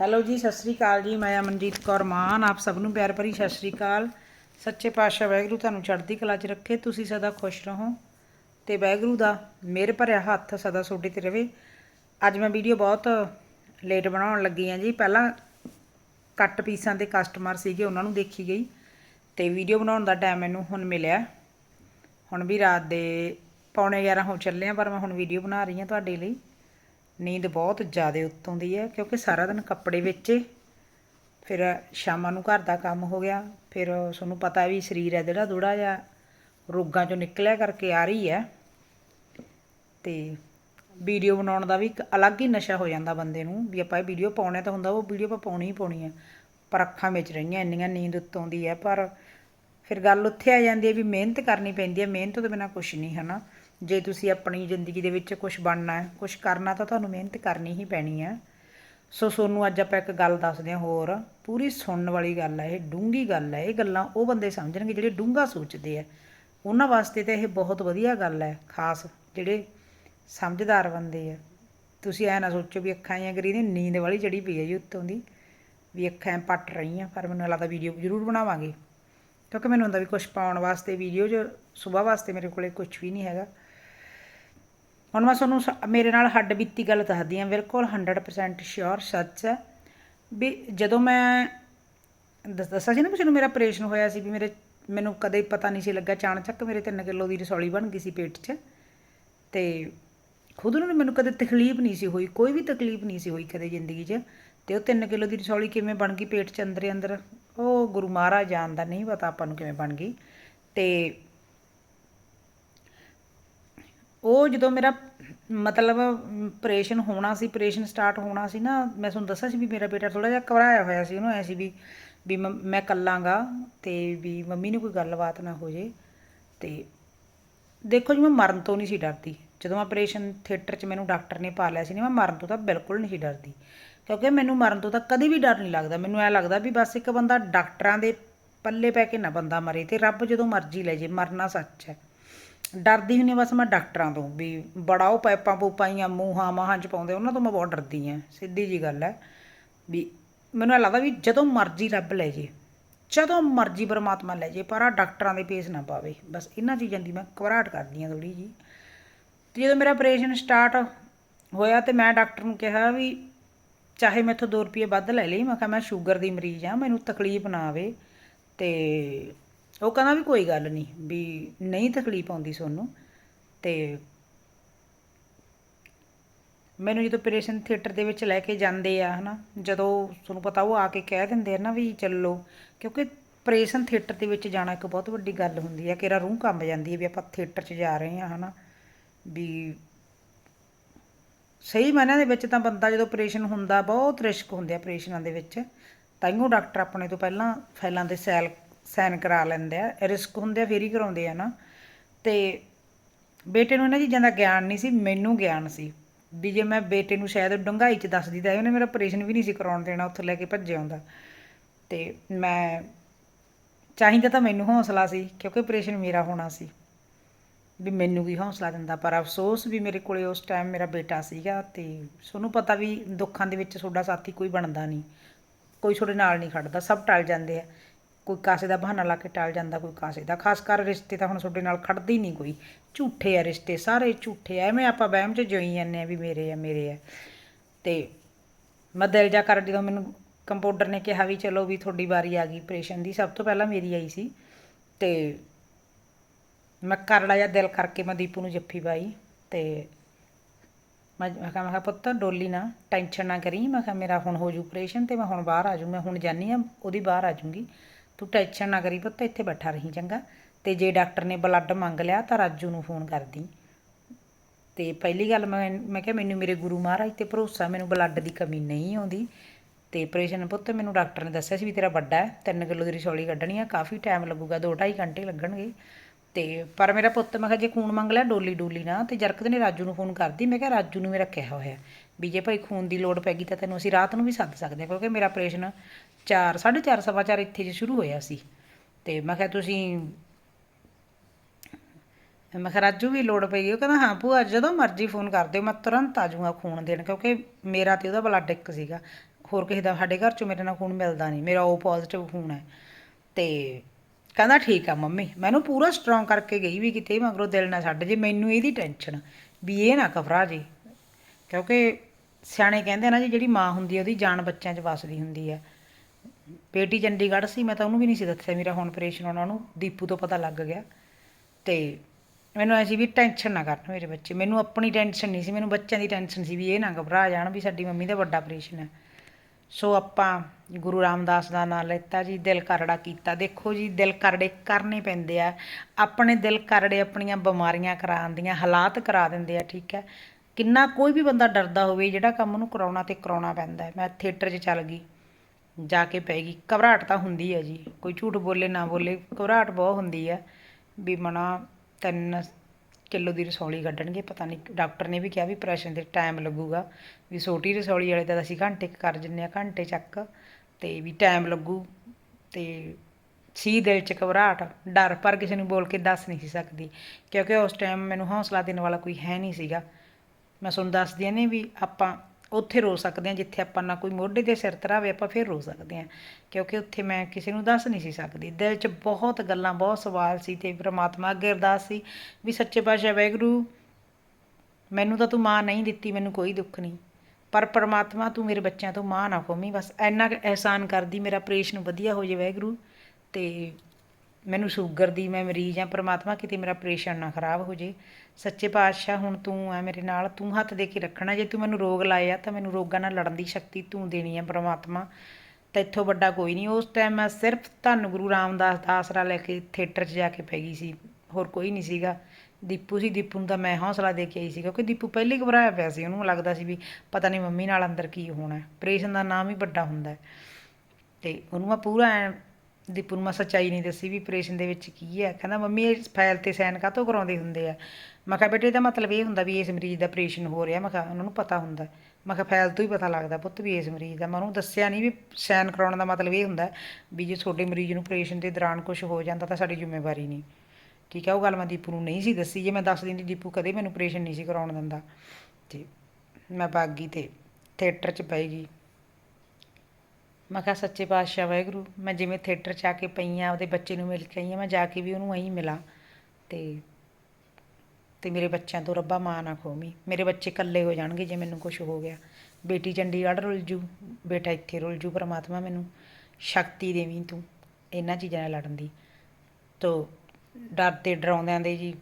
Hello ਜੀ, ਸਤਿ ਸ੍ਰੀ ਅਕਾਲ ਜੀ। ਮੈਂ ਅਮਨਜੀਤ ਕੌਰ ਮਾਨ, ਆਪ ਸਭ ਨੂੰ ਪਿਆਰ ਭਰੀ ਸਤਿ ਸ੍ਰੀ ਅਕਾਲ। ਸੱਚੇ ਪਾਤਸ਼ਾਹ ਵਾਹਿਗੁਰੂ ਤੁਹਾਨੂੰ ਚੜ੍ਹਦੀ ਕਲਾ 'ਚ ਰੱਖੇ, ਤੁਸੀਂ ਸਦਾ ਖੁਸ਼ ਰਹੋ ਤੇ ਵਾਹਿਗੁਰੂ ਦਾ ਮਿਹਰ ਭਰਿਆ ਹੱਥ ਸਦਾ ਤੁਹਾਡੇ ਤੇ ਰਵੇ। ਅੱਜ ਮੈਂ ਵੀਡੀਓ ਬਹੁਤ ਲੇਟ ਬਣਾਉਣ ਲੱਗੀ ਆ ਜੀ। ਪਹਿਲਾਂ ਕੱਟ ਪੀਸਾਂ ਦੇ ਕਸਟਮਰ ਸੀਗੇ, ਉਹਨਾਂ ਨੂੰ ਦੇਖੀ ਗਈ ਤੇ ਵੀਡੀਓ ਬਣਾਉਣ ਦਾ ਟਾਈਮ ਮੈਨੂੰ ਹੁਣ ਮਿਲਿਆ। ਹੁਣ ਵੀ ਰਾਤ ਦੇ ਪੌਣੇ 11 ਹੋ ਚੱਲੇ ਆ, ਪਰ ਮੈਂ ਹੁਣ ਵੀਡੀਓ ਬਣਾ ਰਹੀ ਹਾਂ ਤੁਹਾਡੇ ਲਈ। ਨੀਂਦ ਬਹੁਤ ਜ਼ਿਆਦਾ ਉੱਤੋਂ ਦੀ ਹੈ, ਕਿਉਂਕਿ ਸਾਰਾ ਦਿਨ ਕੱਪੜੇ ਵਿੱਚੇ, ਫਿਰ ਸ਼ਾਮਾਂ ਨੂੰ ਘਰ ਦਾ ਕੰਮ ਹੋ ਗਿਆ, ਫਿਰ ਤੁਹਾਨੂੰ ਪਤਾ ਵੀ ਸਰੀਰ ਹੈ ਜਿਹੜਾ ਥੋੜਾ ਜਿਹਾ ਰੋਗਾਂ ਚੋਂ ਨਿਕਲਿਆ ਕਰਕੇ ਆ ਰਹੀ ਹੈ ਤੇ ਵੀਡੀਓ ਬਣਾਉਣ ਦਾ ਵੀ ਇੱਕ ਅਲੱਗ ਹੀ ਨਸ਼ਾ ਹੋ ਜਾਂਦਾ ਬੰਦੇ ਨੂੰ, ਵੀ ਆਪਾਂ ਇਹ ਵੀਡੀਓ ਪਾਉਣਾ ਤਾਂ ਹੁੰਦਾ, ਉਹ ਵੀਡੀਓ ਆਪਾਂ ਪਾਉਣੀ ਹੀ ਪਾਉਣੀ ਹੈ, ਪਰ ਅੱਖਾਂ ਵਿੱਚ ਰਹੀਆਂ ਇੰਨੀਆਂ ਨੀਂਦ ਉੱਤੋਂ ਦੀ ਹੈ, ਪਰ ਫਿਰ ਗੱਲ ਉੱਥੇ ਆ ਜਾਂਦੀ ਹੈ ਵੀ ਮਿਹਨਤ ਕਰਨੀ ਪੈਂਦੀ ਹੈ, ਮਿਹਨਤ ਤੋਂ ਬਿਨਾਂ ਕੁਝ ਨਹੀਂ ਹਨਾ ਜੇ ਤੁਸੀਂ ਆਪਣੀ ਜ਼ਿੰਦਗੀ ਦੇ ਵਿੱਚ ਕੁਝ ਬਣਨਾ ਹੈ ਕੁਝ ਕਰਨਾ ਤਾਂ ਤੁਹਾਨੂੰ ਮਿਹਨਤ ਕਰਨੀ ਹੀ ਪੈਣੀ ਹੈ। ਸੋ ਸੋਨੂੰ ਅੱਜ ਆਪਾਂ ਇੱਕ ਗੱਲ ਦੱਸਦੇ ਹਾਂ ਹੋਰ। ਪੂਰੀ ਸੁਣਨ ਵਾਲੀ ਗੱਲ ਹੈ, ਇਹ ਡੂੰਗੀ ਗੱਲ ਹੈ। ਇਹ ਗੱਲਾਂ ਉਹ ਬੰਦੇ ਸਮਝਣਗੇ ਜਿਹੜੇ ਡੂੰਗਾ ਸੋਚਦੇ ਆ ਉਹਨਾਂ ਵਾਸਤੇ ਤਾਂ ਇਹ ਬਹੁਤ ਵਧੀਆ ਗੱਲ ਹੈ, ਖਾਸ ਜਿਹੜੇ ਸਮਝਦਾਰ ਬੰਦੇ ਆ ਤੁਸੀਂ ਐ ਨਾ ਸੋਚੋ ਵੀ ਅੱਖਾਂ ਜਾਂ ਕਰੀ ਨੇ ਨੀਂਦ ਵਾਲੀ ਜੜੀ ਪਈ ਹੈ ਜੀ ਉੱਤੋਂ ਦੀ, ਵੀ ਅੱਖਾਂ ਐਂ ਪੱਟ ਰਹੀਆਂ, ਪਰ ਮੈਨੂੰ ਲੱਗਦਾ ਵੀਡੀਓ ਜ਼ਰੂਰ ਬਣਾਵਾਂਗੇ। ਕਿਉਂਕਿ ਮੈਨੂੰ ਹੁੰਦਾ ਵੀ ਕੁਝ ਪਾਉਣ ਵਾਸਤੇ ਵੀਡੀਓ 'ਚ ਸਵੇਰ ਵਾਸਤੇ ਮੇਰੇ ਕੋਲੇ ਕੁਝ ਵੀ ਨਹੀਂ ਹੈਗਾ। ਹੁਣ ਮੈਂ ਤੁਹਾਨੂੰ ਸ- ਮੇਰੇ ਨਾਲ ਹੱਡ ਬੀਤੀ ਗੱਲ ਦੱਸਦੀ ਹਾਂ, ਬਿਲਕੁਲ 100% ਸ਼ੋਰ ਸੱਚ ਹੈ। ਵੀ ਜਦੋਂ ਮੈਂ ਦੱਸ- ਦੱਸਿਆ ਸੀ ਨਾ ਵੀ ਮੈਨੂੰ ਮੇਰਾ ਆਪਰੇਸ਼ਨ ਹੋਇਆ ਸੀ ਵੀ ਮੇਰੇ ਮੈਨੂੰ ਕਦੇ ਪਤਾ ਨਹੀਂ ਸੀ ਲੱਗਾ ਚਾਣਚੱਕ ਮੇਰੇ 3 ਕਿਲੋ ਦੀ ਰਸੌਲੀ ਬਣ ਗਈ ਸੀ ਪੇਟ 'ਚ। ਤੇ ਖੁਦ ਨੂੰ ਮੈਨੂੰ ਕਦੇ ਤਕਲੀਫ ਨਹੀਂ ਸੀ ਹੋਈ, ਕੋਈ ਵੀ ਤਕਲੀਫ ਨਹੀਂ ਸੀ ਹੋਈ ਕਦੇ ਜ਼ਿੰਦਗੀ 'ਚ। ਤੇ ਉਹ 3 ਕਿਲੋ ਦੀ ਰਸੌਲੀ ਕਿਵੇਂ ਬਣ ਗਈ ਪੇਟ 'ਚ ਅੰਦਰੇ ਅੰਦਰ? ਉਹ ਗੁਰੂ ਮਹਾਰਾਜ ਜਾਣਦਾ, ਨਹੀਂ ਪਤਾ ਆਪਾਂ ਨੂੰ ਕਿਵੇਂ ਬਣ ਗਈ। ਤੇ ਉਹ ਜਦੋਂ ਮੇਰਾ ਮਤਲਬ ਆਪਰੇਸ਼ਨ ਹੋਣਾ ਸੀ ਆਪਰੇਸ਼ਨ ਸਟਾਰਟ ਹੋਣਾ ਸੀ ਨਾ, ਮੈਂ ਤੁਹਾਨੂੰ ਦੱਸਿਆ ਸੀ ਵੀ ਮੇਰਾ ਬੇਟਾ ਥੋੜਾ ਜਿਹਾ ਘਬਰਾਇਆ ਹੋਇਆ ਸੀ ਉਹਨੂੰ, ਐ ਸੀ ਵੀ ਵੀ ਮ- ਮੈਂ ਕੱਲਾਂਗਾ ਤੇ ਵੀ ਮੰਮੀ ਨੂੰ ਕੋਈ ਗੱਲਬਾਤ ਨਾ ਹੋ ਜੇ। ਤੇ ਦੇਖੋ ਜੀ, ਮੈਂ ਮਰਨ ਤੋਂ ਨਹੀਂ ਸੀ ਡਰਦੀ। ਜਦੋਂ ਆਪਰੇਸ਼ਨ ਥੀਏਟਰ 'ਚ ਮੈਨੂੰ ਡਾਕਟਰ ਨੇ ਪਾ ਲਿਆ ਸੀ ਨਾ, ਮੈਂ ਮਰਨ ਤੋਂ ਤਾਂ ਬਿਲਕੁਲ ਨਹੀਂ ਸੀ ਡਰਦੀ। ਕਿਉਂਕਿ ਮੈਨੂੰ ਮਰਨ ਤੋਂ ਤਾਂ ਕਦੇ ਵੀ ਡਰ ਨਹੀਂ ਲੱਗਦਾ। ਮੈਨੂੰ ਐ ਲੱਗਦਾ ਵੀ ਬਸ ਇੱਕ ਬੰਦਾ ਡਾਕਟਰਾਂ ਦੇ ਪੱਲੇ ਪੈ ਕੇ ਨਾ ਬੰਦਾ ਮਰੇ ਤੇ ਰੱਬ ਜਦੋਂ ਮਰਜ਼ੀ ਲੈ ਜੇ, ਮਰਨਾ ਸੱਚ ਹੈ। ਡਰਦੀ ਹੁੰਦੀ ਬਸ ਮੈਂ ਡਾਕਟਰਾਂ ਤੋਂ ਵੀ ਬੜਾ ਉਹ ਪਾਈਪਾਂ ਪੂਪਾਂ ਪੂਪਾਈਆਂ ਮੂੰਹਾਂ ਮਾਹਾਂ ਚ ਪਾਉਂਦੇ, ਉਹਨਾਂ ਤੋਂ ਮੈਂ ਬਹੁਤ ਡਰਦੀ ਹਾਂ, ਸਿੱਧੀ ਜੀ ਗੱਲ ਹੈ। ਵੀ ਮੈਨੂੰ ਇਹ ਲੱਗਦਾ ਵੀ ਜਦੋਂ ਮਰਜ਼ੀ ਰੱਬ ਲੈ ਜੇ, ਜਦੋਂ ਮਰਜ਼ੀ ਪਰਮਾਤਮਾ ਲੈ ਜੇ, ਪਰ ਆ ਡਾਕਟਰਾਂ ਦੇ ਪੇਸ ਨਾ ਪਾਵੇ। ਬਸ ਇਹਨਾਂ ਚੀਜ਼ਾਂ ਦੀ ਮੈਂ ਘਬਰਾਹਟ ਕਰਦੀ ਹਾਂ ਥੋੜੀ ਜੀ ਤੇ ਜਦੋਂ ਮੇਰਾ ਆਪਰੇਸ਼ਨ ਸਟਾਰਟ ਹੋਇਆ ਤੇ ਮੈਂ ਡਾਕਟਰ ਨੂੰ ਕਿਹਾ ਵੀ ਚਾਹੇ ਮੈਥੋਂ 2 ਰੁਪਏ ਵੱਧ ਲੈ ਲਈ, ਮੈਂ ਕਿਹਾ ਮੈਂ ਸ਼ੂਗਰ ਦੀ ਮਰੀਜ਼ ਆ ਮੈਨੂੰ ਤਕਲੀਫ ਨਾ ਆਵੇ ਤੇ ਉਹ ਕਹਿੰਦਾ ਵੀ ਕੋਈ ਗੱਲ ਨਹੀਂ, ਵੀ ਨਹੀਂ ਤਕਲੀਫ ਆਉਂਦੀ ਤੁਹਾਨੂੰ ਤੇ ਮੈਨੂੰ ਜਦੋਂ ਆਪਰੇਸ਼ਨ ਥੀਏਟਰ ਦੇ ਵਿੱਚ ਲੈ ਕੇ ਜਾਂਦੇ ਆ, ਹਨਾ, ਜਦੋਂ ਤੁਹਾਨੂੰ ਪਤਾ ਉਹ ਆ ਕੇ ਕਹਿ ਦਿੰਦੇ ਆ ਨਾ ਵੀ ਚੱਲੋ, ਕਿਉਂਕਿ ਆਪਰੇਸ਼ਨ ਥੀਏਟਰ ਦੇ ਵਿੱਚ ਜਾਣਾ ਇੱਕ ਬਹੁਤ ਵੱਡੀ ਗੱਲ ਹੁੰਦੀ ਹੈ ਕਿਰਾ ਰੂਹ ਕੰਬ ਜਾਂਦੀ ਹੈ ਵੀ ਆਪਾਂ ਥੀਏਟਰ 'ਚ ਜਾ ਰਹੇ ਹਾਂ ਹਨਾ, ਵੀ ਸਹੀ ਮਾਇਨਿਆਂ ਦੇ ਵਿੱਚ ਤਾਂ ਬੰਦਾ ਜਦੋਂ ਆਪਰੇਸ਼ਨ ਹੁੰਦਾ, ਬਹੁਤ ਰਿਸਕ ਹੁੰਦੇ ਆ ਆਪਰੇਸ਼ਨਾਂ ਦੇ ਵਿੱਚ ਤਾਈਓ ਡਾਕਟਰ ਆਪਣੇ ਤੋਂ ਪਹਿਲਾਂ ਫਾਈਲਾਂ ਦੇ ਸੈਲ ਸਾਈਨ ਕਰਾ ਲੈਂਦੇ ਆ, ਰਿਸਕ ਹੁੰਦੇ ਆ, ਫੇਰ ਹੀ ਕਰਾਉਂਦੇ ਆ ਨਾ। ਤੇ ਬੇਟੇ ਨੂੰ ਇਹਨਾਂ ਚੀਜ਼ਾਂ ਦਾ ਗਿਆਨ ਨਹੀਂ ਸੀ, ਮੈਨੂੰ ਗਿਆਨ ਸੀ। ਵੀ ਜੇ ਮੈਂ ਬੇਟੇ ਨੂੰ ਸ਼ਾਇਦ ਡੰਗਾਈ ਚ ਦੱਸਦੀ ਤਾਂ ਉਹਨੇ ਮੇਰਾ ਆਪਰੇਸ਼ਨ ਵੀ ਨਹੀਂ ਸੀ ਕਰਾਉਣ ਦੇਣਾ, ਉੱਥੇ ਲੈ ਕੇ ਭੱਜਿਆ ਆਉਂਦਾ ਤੇ ਮੈਂ ਚਾਹੀਦਾ ਤਾਂ ਮੈਨੂੰ ਹੌਸਲਾ ਸੀ, ਕਿਉਂਕਿ ਆਪਰੇਸ਼ਨ ਮੇਰਾ ਹੋਣਾ ਸੀ। ਵੀ ਮੈਨੂੰ ਵੀ ਹੌਸਲਾ ਦਿੰਦਾ, ਪਰ ਅਫਸੋਸ ਵੀ ਮੇਰੇ ਕੋਲੇ ਉਸ ਟਾਈਮ ਮੇਰਾ ਬੇਟਾ ਸੀਗਾ ਤੇ ਤੁਹਾਨੂੰ ਪਤਾ ਵੀ ਦੁੱਖਾਂ ਦੇ ਵਿੱਚ ਤੁਹਾਡਾ ਸਾਥੀ ਕੋਈ ਬਣਦਾ ਨਹੀਂ। ਕੋਈ ਤੁਹਾਡੇ ਨਾਲ ਨਹੀਂ ਖੜਦਾ, ਸਭ ਟਲ ਜਾਂਦੇ ਆ। ਕੋਈ ਕਾਸੇ ਦਾ ਬਹਾਨਾ ਲਾ ਕੇ ਟਲ ਜਾਂਦਾ, ਕੋਈ ਕਾਸੇ ਦਾ। ਖਾਸ ਕਰ ਰਿਸ਼ਤੇ ਤਾਂ ਹੁਣ ਤੁਹਾਡੇ ਨਾਲ ਖੜਦੇ ਹੀ ਨਹੀਂ ਕੋਈ। ਝੂਠੇ ਆ ਰਿਸ਼ਤੇ, ਸਾਰੇ ਝੂਠੇ ਆ। ਐਵੇਂ ਆਪਾਂ ਵਹਿਮ 'ਚ ਜੋਈ ਜਾਂਦੇ ਆ ਵੀ ਮੇਰੇ ਆ ਮੇਰੇ ਆ। ਤੇ ਮੈਂ ਦਿਲ ਜਾ ਕਰ ਜਦੋਂ ਮੈਨੂੰ ਕੰਪਾਊਂਡਰ ਨੇ ਕਿਹਾ ਵੀ ਚਲੋ ਵੀ ਤੁਹਾਡੀ ਵਾਰੀ ਆ ਗਈ ਆਪਰੇਸ਼ਨ ਦੀ, ਸਭ ਤੋਂ ਪਹਿਲਾਂ ਮੇਰੀ ਆਈ ਸੀ। ਤੇ ਮੈਂ ਕਰੜਾ ਜਿਹਾ ਦਿਲ ਕਰਕੇ ਮੈਂ ਦੀਪੂ ਨੂੰ ਜੱਫੀ ਪਾਈ ਤੇ ਮੈਂ ਮੈਂ ਕਿਹਾ ਮੈਂ ਕਿਹਾ, ਪੁੱਤ ਡੋਲੀ ਨਾ ਟੈਨਸ਼ਨ ਨਾ ਕਰੀ। ਮੈਂ ਕਿਹਾ, ਮੇਰਾ ਹੁਣ ਹੋ ਜੂ ਆਪਰੇਸ਼ਨ ਤੇ ਮੈਂ ਹੁਣ ਬਾਹਰ ਆ ਜੂ। ਮੈਂ ਹੁਣ ਜਾਨੀ ਆ ਉਹਦੀ ਬਾਹਰ ਆ ਜੂੰਗੀ। ਤੂੰ ਟੈਨਸ਼ਨ ਨਾ ਕਰੀ ਪੁੱਤ, ਇੱਥੇ ਬੈਠਾ ਰਹੀਂ ਚੰਗਾ। ਤੇ ਜੇ ਡਾਕਟਰ ਨੇ ਬਲੱਡ ਮੰਗ ਲਿਆ ਤਾਂ ਰਾਜੂ ਨੂੰ ਫੋਨ ਕਰਦੀ। ਤੇ ਪਹਿਲੀ ਗੱਲ ਮੈਂ ਮੈਂ ਕਿਹਾ ਮੈਨੂੰ ਮੇਰੇ ਗੁਰੂ ਮਹਾਰਾਜ ਤੇ ਭਰੋਸਾ, ਮੈਨੂੰ ਬਲੱਡ ਦੀ ਕਮੀ ਨਹੀਂ ਆਉਂਦੀ। ਤੇ ਆਪਰੇਸ਼ਨ ਪੁੱਤ, ਮੈਨੂੰ ਡਾਕਟਰ ਨੇ ਦੱਸਿਆ ਸੀ ਵੀ ਤੇਰਾ ਵੱਡਾ ਹੈ 3 ਕਿਲੋ ਦੀ ਰਸੌਲੀ ਕੱਢਣੀ ਆ, ਕਾਫੀ ਟਾਈਮ ਲੱਗੂਗਾ 2.5 ਘੰਟੇ ਲੱਗਣਗੇ। ਤੇ ਪਰ ਮੇਰਾ ਪੁੱਤ, ਮੈਂ ਕਿਹਾ ਜੇ ਖੂਨ ਮੰਗ ਲਿਆ ਡੋਲੀ ਡੋਲੀ ਨਾ, ਤੇ ਜਰਕਤ ਨੇ ਰਾਜੂ ਨੂੰ ਫੋਨ ਕਰਦੀ। ਮੈਂ ਕਿਹਾ ਰਾਜੂ ਨੂੰ ਮੇਰਾ ਕਿਹਾ ਹੋਇਆ। ਵੀ ਜੇ ਭਾਈ ਖੂਨ ਦੀ ਲੋੜ ਪੈ ਗਈ ਤਾਂ ਤੈਨੂੰ ਅਸੀਂ ਰਾਤ ਨੂੰ ਵੀ ਸੱਦ ਸਕਦੇ ਹਾਂ, ਕਿਉਂਕਿ ਮੇਰਾ ਆਪਰੇਸ਼ਨ 4 4:30 ਸਵਾ ਚਾਰ ਇੱਥੇ ਜੇ ਸ਼ੁਰੂ ਹੋਇਆ ਸੀ। ਤੇ ਮੈਂ ਕਿਹਾ ਤੁਸੀਂ, ਮੈਂ ਕਿਹਾ ਰਾਜੂ ਵੀ ਲੋੜ ਪਈ ਉਹ ਕਹਿੰਦਾ, ਹਾਂ ਭੂਆ, ਜਦੋਂ ਮਰਜ਼ੀ ਫੋਨ ਕਰ ਦਿਓ, ਮੈਂ ਤੁਰੰਤ ਆ ਜਾਊਂਗਾ ਖੂਨ ਦੇਣ, ਕਿਉਂਕਿ ਮੇਰਾ ਤੇ ਉਹਦਾ ਬਲੱਡ ਇੱਕ ਸੀਗਾ। ਹੋਰ ਕਿਸੇ ਦਾ, ਸਾਡੇ ਘਰ ਚੋਂ ਮੇਰੇ ਨਾਲ ਖੂਨ ਮਿਲਦਾ ਨਹੀਂ, ਮੇਰਾ ਉਹ ਪੋਜ਼ਿਟਿਵ ਖੂਨ ਹੈ। ਤੇ ਕਹਿੰਦਾ, ਠੀਕ ਆ ਮੰਮੀ। ਮੈਨੂੰ ਪੂਰਾ ਸਟਰੋਂਗ ਕਰਕੇ ਗਈ ਵੀ ਕਿਤੇ, ਮਗਰੋਂ ਦਿਲ ਨਾ ਛੱਡ ਜੇ, ਮੈਨੂੰ ਇਹਦੀ ਟੈਨਸ਼ਨ ਵੀ ਇਹ ਨਾ ਘਬਰਾ ਜੇ। ਕਿਉਂਕਿ ਸਿਆਣੇ ਕਹਿੰਦੇ ਆ ਨਾ ਜੀ, ਜਿਹੜੀ ਮਾਂ ਹੁੰਦੀ ਹੈ ਉਹਦੀ ਜਾਨ ਬੱਚਿਆਂ 'ਚ ਵਸਦੀ ਹੁੰਦੀ ਹੈ ਬੇਟੀ ਚੰਡੀਗੜ੍ਹ ਸੀ, ਮੈਂ ਤਾਂ ਉਹਨੂੰ ਵੀ ਨਹੀਂ ਸੀ ਦੱਸਿਆ ਮੇਰਾ ਹੁਣ ਆਪਰੇਸ਼ਨ ਉਹਨਾਂ ਨੂੰ ਦੀਪੂ ਤੋਂ ਪਤਾ ਲੱਗ ਗਿਆ। ਤੇ ਮੈਨੂੰ ਐਸੀ ਵੀ ਟੈਨਸ਼ਨ ਨਾ ਕਰਨ ਮੇਰੇ ਬੱਚੇ, ਮੈਨੂੰ ਆਪਣੀ ਟੈਨਸ਼ਨ ਨਹੀਂ ਸੀ, ਮੈਨੂੰ ਬੱਚਿਆਂ ਦੀ ਟੈਨਸ਼ਨ ਸੀ ਵੀ ਇਹ ਨਾ ਘਬਰਾ ਜਾਣ ਵੀ ਸਾਡੀ ਮੰਮੀ ਦਾ ਵੱਡਾ ਆਪਰੇਸ਼ਨ ਹੈ ਸੋ ਆਪਾਂ ਗੁਰੂ ਰਾਮਦਾਸ ਦਾ ਨਾਮ ਲੈਤਾ ਜੀ, ਦਿਲ ਕਰੜਾ ਕੀਤਾ। ਦੇਖੋ ਜੀ, ਦਿਲ ਕਰੜੇ ਕਰਨੇ ਪੈਂਦੇ ਆ। ਆਪਣੇ ਦਿਲ ਕਰੜੇ ਆਪਣੀਆਂ ਬਿਮਾਰੀਆਂ ਕਰਾਉਂਦੀਆਂ ਹਾਲਾਤ ਕਰਾ ਦਿੰਦੇ ਆ, ਠੀਕ ਹੈ? ਕਿੰਨਾ ਕੋਈ ਵੀ ਬੰਦਾ ਡਰਦਾ ਹੋਵੇ, ਜਿਹੜਾ ਕੰਮ ਉਹਨੂੰ ਕਰਾਉਣਾ ਤੇ ਕਰਾਉਣਾ ਪੈਂਦਾ ਹੈ। ਮੈਂ ਥੀਏਟਰ 'ਚ ਚੱਲ ਗਈ, ਜਾ ਕੇ ਪੈ ਗਈ। ਘਬਰਾਹਟ ਤਾਂ ਹੁੰਦੀ ਹੈ ਜੀ। ਕੋਈ ਝੂਠ ਬੋਲੇ, ਨਾ ਬੋਲੇ, ਘਬਰਾਹਟ ਬਹੁਤ ਹੁੰਦੀ ਹੈ ਵੀ ਮਨਾ ਤਿੰਨ ਕਿਲੋ ਦੀ ਰਸੌਲੀ ਕੱਢਣਗੇ। ਪਤਾ ਨਹੀਂ, ਡਾਕਟਰ ਨੇ ਵੀ ਕਿਹਾ ਵੀ ਪ੍ਰੈਸ਼ਨ ਤੇ ਟਾਈਮ ਲੱਗੂਗਾ। ਵੀ ਛੋਟੀ ਰਸੌਲੀ ਵਾਲੇ ਤਾਂ ਅਸੀਂ ਘੰਟੇ ਕਰ ਜੰਨੇ ਆ ਘੰਟੇ ਚੱਕ। ਤੇ ਵੀ ਟਾਈਮ ਲੱਗੂ ਤੇ ਸੀ ਦਿਲ ਚ ਘਬਰਾਹਟ। ਡਰ ਪਰ ਕਿਸੇ ਨੂੰ ਬੋਲ ਕੇ ਦੱਸ ਨਹੀਂ ਸੀ ਸਕਦੀ। ਕਿਉਂਕਿ ਉਸ ਟਾਈਮ ਮੈਨੂੰ ਹੌਸਲਾ ਦੇਣ ਵਾਲਾ ਕੋਈ ਹੈ ਨਹੀਂ ਸੀਗਾ। ਮੈਂ ਤੁਹਾਨੂੰ ਦੱਸਦੀ ਹਾਂ ਨੇ ਵੀ ਆਪਾਂ ਉੱਥੇ ਰੋ ਸਕਦੇ ਹਾਂ, ਜਿੱਥੇ ਆਪਾਂ ਨਾ ਕੋਈ ਮੋਢੇ ਦੇ ਸਿਰ ਧਰਾਵੇ, ਆਪਾਂ ਫਿਰ ਰੋ ਸਕਦੇ ਹਾਂ। ਕਿਉਂਕਿ ਉੱਥੇ ਮੈਂ ਕਿਸੇ ਨੂੰ ਦੱਸ ਨਹੀਂ ਸੀ ਸਕਦੀ। ਦਿਲ 'ਚ ਬਹੁਤ ਗੱਲਾਂ, ਬਹੁਤ ਸਵਾਲ ਸੀ ਤੇ ਪ੍ਰਮਾਤਮਾ ਅੱਗੇ ਅਰਦਾਸ ਸੀ ਵੀ ਸੱਚੇ ਪਾਤਸ਼ਾਹ ਵਾਹਿਗੁਰੂ, ਮੈਨੂੰ ਤਾਂ ਤੂੰ ਮਾਂ ਨਹੀਂ ਦਿੱਤੀ, ਮੈਨੂੰ ਕੋਈ ਦੁੱਖ ਨਹੀਂ। ਪਰ ਪ੍ਰਮਾਤਮਾ ਤੂੰ ਮੇਰੇ ਬੱਚਿਆਂ ਤੋਂ ਮਾਂ ਨਾ ਖੋਮੀ ਬਸ ਇੰਨਾ ਅਹਿਸਾਨ ਕਰਦੀ, ਮੇਰਾ ਆਪਰੇਸ਼ਨ ਵਧੀਆ ਹੋ ਜਾਵੇ ਵਾਹਿਗੁਰੂ ਤੇ ਮੈਨੂੰ ਸ਼ੂਗਰ ਦੀ ਮੈਂ ਮਰੀਜ਼ ਆ ਪ੍ਰਮਾਤਮਾ ਕਿਤੇ ਮੇਰਾ ਆਪਰੇਸ਼ਨ ਨਾ ਖਰਾਬ ਹੋ ਜੇ। ਸੱਚੇ ਪਾਤਸ਼ਾਹ, ਹੁਣ ਤੂੰ ਆ ਮੇਰੇ ਨਾਲ, ਤੂੰ ਹੱਥ ਦੇ ਕੇ ਰੱਖਣਾ, ਜੇ ਤੂੰ ਮੈਨੂੰ ਰੋਗ ਲਾਏ ਆ ਤਾਂ ਮੈਨੂੰ ਰੋਗਾਂ ਨਾਲ ਲੜਨ ਦੀ ਸ਼ਕਤੀ ਤੂੰ ਦੇਣੀ ਆ, ਪ੍ਰਮਾਤਮਾ। ਤਾਂ ਇੱਥੋਂ ਵੱਡਾ ਕੋਈ ਨਹੀਂ। ਉਸ ਟਾਈਮ ਮੈਂ ਸਿਰਫ ਧੰਨ ਗੁਰੂ ਰਾਮਦਾਸ ਦਾ ਆਸਰਾ ਲੈ ਕੇ ਥੀਏਟਰ 'ਚ ਜਾ ਕੇ ਪੈ ਗਈ ਸੀ। ਹੋਰ ਕੋਈ ਨਹੀਂ ਸੀਗਾ। ਦੀਪੂ ਸੀ, ਦੀਪੂ ਨੂੰ ਤਾਂ ਮੈਂ ਹੌਸਲਾ ਦੇ ਕੇ ਆਈ ਸੀ ਕਿਉਂਕਿ ਦੀਪੂ ਪਹਿਲੇ ਘਬਰਾਇਆ ਪਿਆ ਸੀ। ਉਹਨੂੰ ਲੱਗਦਾ ਸੀ ਵੀ ਪਤਾ ਨਹੀਂ ਮੰਮੀ ਨਾਲ ਅੰਦਰ ਕੀ ਹੋਣਾ। ਹੈ ਆਪਰੇਸ਼ਨ ਦਾ ਨਾਮ ਹੀ ਵੱਡਾ ਹੁੰਦਾ ਹੈ। ਤੇ ਉਹਨੂੰ ਮੈਂ ਪੂਰਾ ਐਂ ਦੀਪੂ ਨੂੰ ਮੈਂ ਸੱਚਾਈ ਨਹੀਂ ਦੱਸੀ ਵੀ ਆਪਰੇਸ਼ਨ ਦੇ ਵਿੱਚ ਕੀ ਹੈ। ਕਹਿੰਦਾ, ਮੰਮੀ, ਇਹ ਫਾਈਲ ਤੇ ਸਾਈਨ ਕਾਹਤੋਂ ਕਰਾਉਂਦੇ ਹੁੰਦੇ ਆ? ਮੈਂ ਕਿਹਾ, ਬੇਟੇ, ਇਹਦਾ ਮਤਲਬ ਇਹ ਹੁੰਦਾ ਵੀ ਇਸ ਮਰੀਜ਼ ਦਾ ਆਪਰੇਸ਼ਨ ਹੋ ਰਿਹਾ। ਮੈਂ ਕਿਹਾ, ਉਹਨਾਂ ਨੂੰ ਪਤਾ ਹੁੰਦਾ ਮੈਂ ਕਿਹਾ ਫਾਈਲ ਤੋਂ ਹੀ ਪਤਾ ਲੱਗਦਾ ਪੁੱਤ ਵੀ ਇਸ ਮਰੀਜ਼ ਦਾ। ਮੈਂ ਉਹਨੂੰ ਦੱਸਿਆ ਨਹੀਂ ਵੀ ਸਾਈਨ ਕਰਾਉਣ ਦਾ ਮਤਲਬ ਇਹ ਹੁੰਦਾ ਵੀ ਜੇ ਤੁਹਾਡੇ ਮਰੀਜ਼ ਨੂੰ ਆਪਰੇਸ਼ਨ ਦੇ ਦੌਰਾਨ ਕੁਝ ਹੋ ਜਾਂਦਾ ਤਾਂ ਸਾਡੀ ਜ਼ਿੰਮੇਵਾਰੀ ਨਹੀਂ। ਠੀਕ ਹੈ ਉਹ ਗੱਲ ਮੈਂ ਦੀਪੂ ਨੂੰ ਨਹੀਂ ਸੀ ਦੱਸੀ, ਜੇ ਮੈਂ ਦੱਸ ਦਿੰਦੀ ਦੀਪੂ ਕਦੇ ਮੈਨੂੰ ਆਪਰੇਸ਼ਨ ਨਹੀਂ ਸੀ ਕਰਾਉਣ ਦਿੰਦਾ। ਤੇ ਮੈਂ ਭੱਗ ਗਈ ਤੇ ਥੀਏਟਰ 'ਚ ਪੈ ਗਈ। ਮੈਂ ਕਿਹਾ, ਸੱਚੇ ਪਾਤਸ਼ਾਹ ਵਾਹਿਗੁਰੂ, ਮੈਂ ਜਿਵੇਂ ਥੀਏਟਰ 'ਚ ਆ ਕੇ ਪਈ ਆ ਉਹਦੇ ਬੱਚੇ ਨੂੰ ਮਿਲ ਕੇ ਆਈ ਆ, ਮੈਂ ਜਾ ਕੇ ਵੀ ਉਹਨੂੰ ਅਹੀਂ ਮਿਲਾਂ। ਤੇ ਤੇ ਮੇਰੇ ਬੱਚਿਆਂ ਤੋਂ ਰੱਬਾ ਮਾਂ ਨਾ ਖੋਮੀ ਮੇਰੇ ਬੱਚੇ ਇਕੱਲੇ ਹੋ ਜਾਣਗੇ ਜੇ ਮੈਨੂੰ ਕੁਝ ਹੋ ਗਿਆ। ਬੇਟੀ ਚੰਡੀਗੜ੍ਹ ਰੁਲ ਜੂ, ਬੇਟਾ ਇੱਥੇ ਰੁਲ ਜੂ ਪਰਮਾਤਮਾ ਮੈਨੂੰ ਸ਼ਕਤੀ ਦੇਵੀਂ ਤੂੰ, ਇਹਨਾਂ ਚੀਜ਼ਾਂ ਨਾਲ ਲੜਨ ਦੀ। ਤੋ ਡਰਦੇ ਡਰਾਉਂਦਿਆਂ ਦੇ ਜੀ